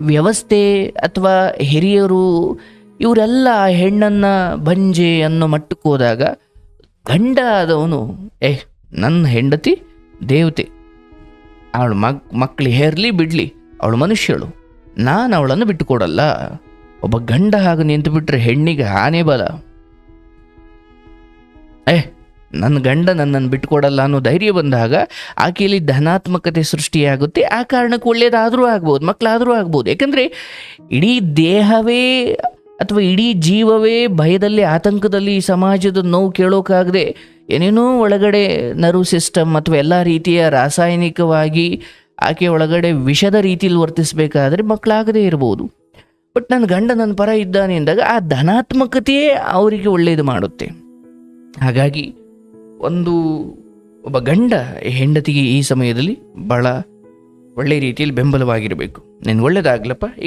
ವ್ಯವಸ್ಥೆ ಅಥವಾ ಹಿರಿಯರು ಇವರೆಲ್ಲ ಹೆಣ್ಣನ್ನ ಬಂಜೆ ಅನ್ನೋ ಮಟ್ಟಕ್ಕೆ ಹೋದಾಗ ಗಂಡ ಆದವನು, ಏ ನನ್ನ ಹೆಂಡತಿ ದೇವತೆ. ಅವಳು ಮಕ್ ಮಕ್ಕಳು ಹೇರಲಿ ಬಿಡ್ಲಿ, ಅವಳು ಮನುಷ್ಯಳು. ನಾನು ಅವಳನ್ನು ಬಿಟ್ಟುಕೊಡಲ್ಲ. ಒಬ್ಬ ಗಂಡ ಹಾಗೆ ನಿಂತು ಬಿಟ್ಟರೆ ಹೆಣ್ಣಿಗೆ ಹಾನಿ ಬಲ. ಏ, ನನ್ನ ಗಂಡ ನನ್ನನ್ನು ಬಿಟ್ಟುಕೊಡಲ್ಲ ಅನ್ನೋ ಧೈರ್ಯ ಬಂದಾಗ ಆಕೆಯಲ್ಲಿ ಧನಾತ್ಮಕತೆ ಸೃಷ್ಟಿಯಾಗುತ್ತೆ. ಆ ಕಾರಣಕ್ಕೆ ಒಳ್ಳೆಯದಾದರೂ ಆಗ್ಬೋದು, ಮಕ್ಕಳಾದರೂ ಆಗ್ಬೋದು. ಯಾಕಂದರೆ ಇಡೀ ದೇಹವೇ ಅಥವಾ ಇಡೀ ಜೀವವೇ ಭಯದಲ್ಲಿ, ಆತಂಕದಲ್ಲಿ ಸಮಾಜದ ನೋವು ಕೇಳೋಕ್ಕಾಗದೆ ಏನೇನೋ ಒಳಗಡೆ ನರ್ವ್ ಸಿಸ್ಟಮ್ ಅಥವಾ ಎಲ್ಲ ರೀತಿಯ ರಾಸಾಯನಿಕವಾಗಿ ಆಕೆ ಒಳಗಡೆ ವಿಷದ ರೀತಿಯಲ್ಲಿ ವರ್ತಿಸಬೇಕಾದ್ರೆ ಮಕ್ಕಳಾಗದೇ ಇರ್ಬೋದು ಬಟ್ ನನ್ನ ಗಂಡ ನನ್ನ ಪರ ಇದ್ದಾನೆ ಅಂದಾಗ ಆ ಧನಾತ್ಮಕತೆಯೇ ಅವರಿಗೆ ಒಳ್ಳೆಯದು ಮಾಡುತ್ತೆ. ಹಾಗಾಗಿ ಒಂದು ಒಬ್ಬ ಗಂಡ ಹೆಂಡತಿಗೆ ಈ ಸಮಯದಲ್ಲಿ ಭಾಳ ಒಳ್ಳೆ ರೀತಿಯಲ್ಲಿ ಬೆಂಬಲವಾಗಿರಬೇಕು. ನೀನು ಒಳ್ಳೇದಾಗ್ಲಪ್ಪ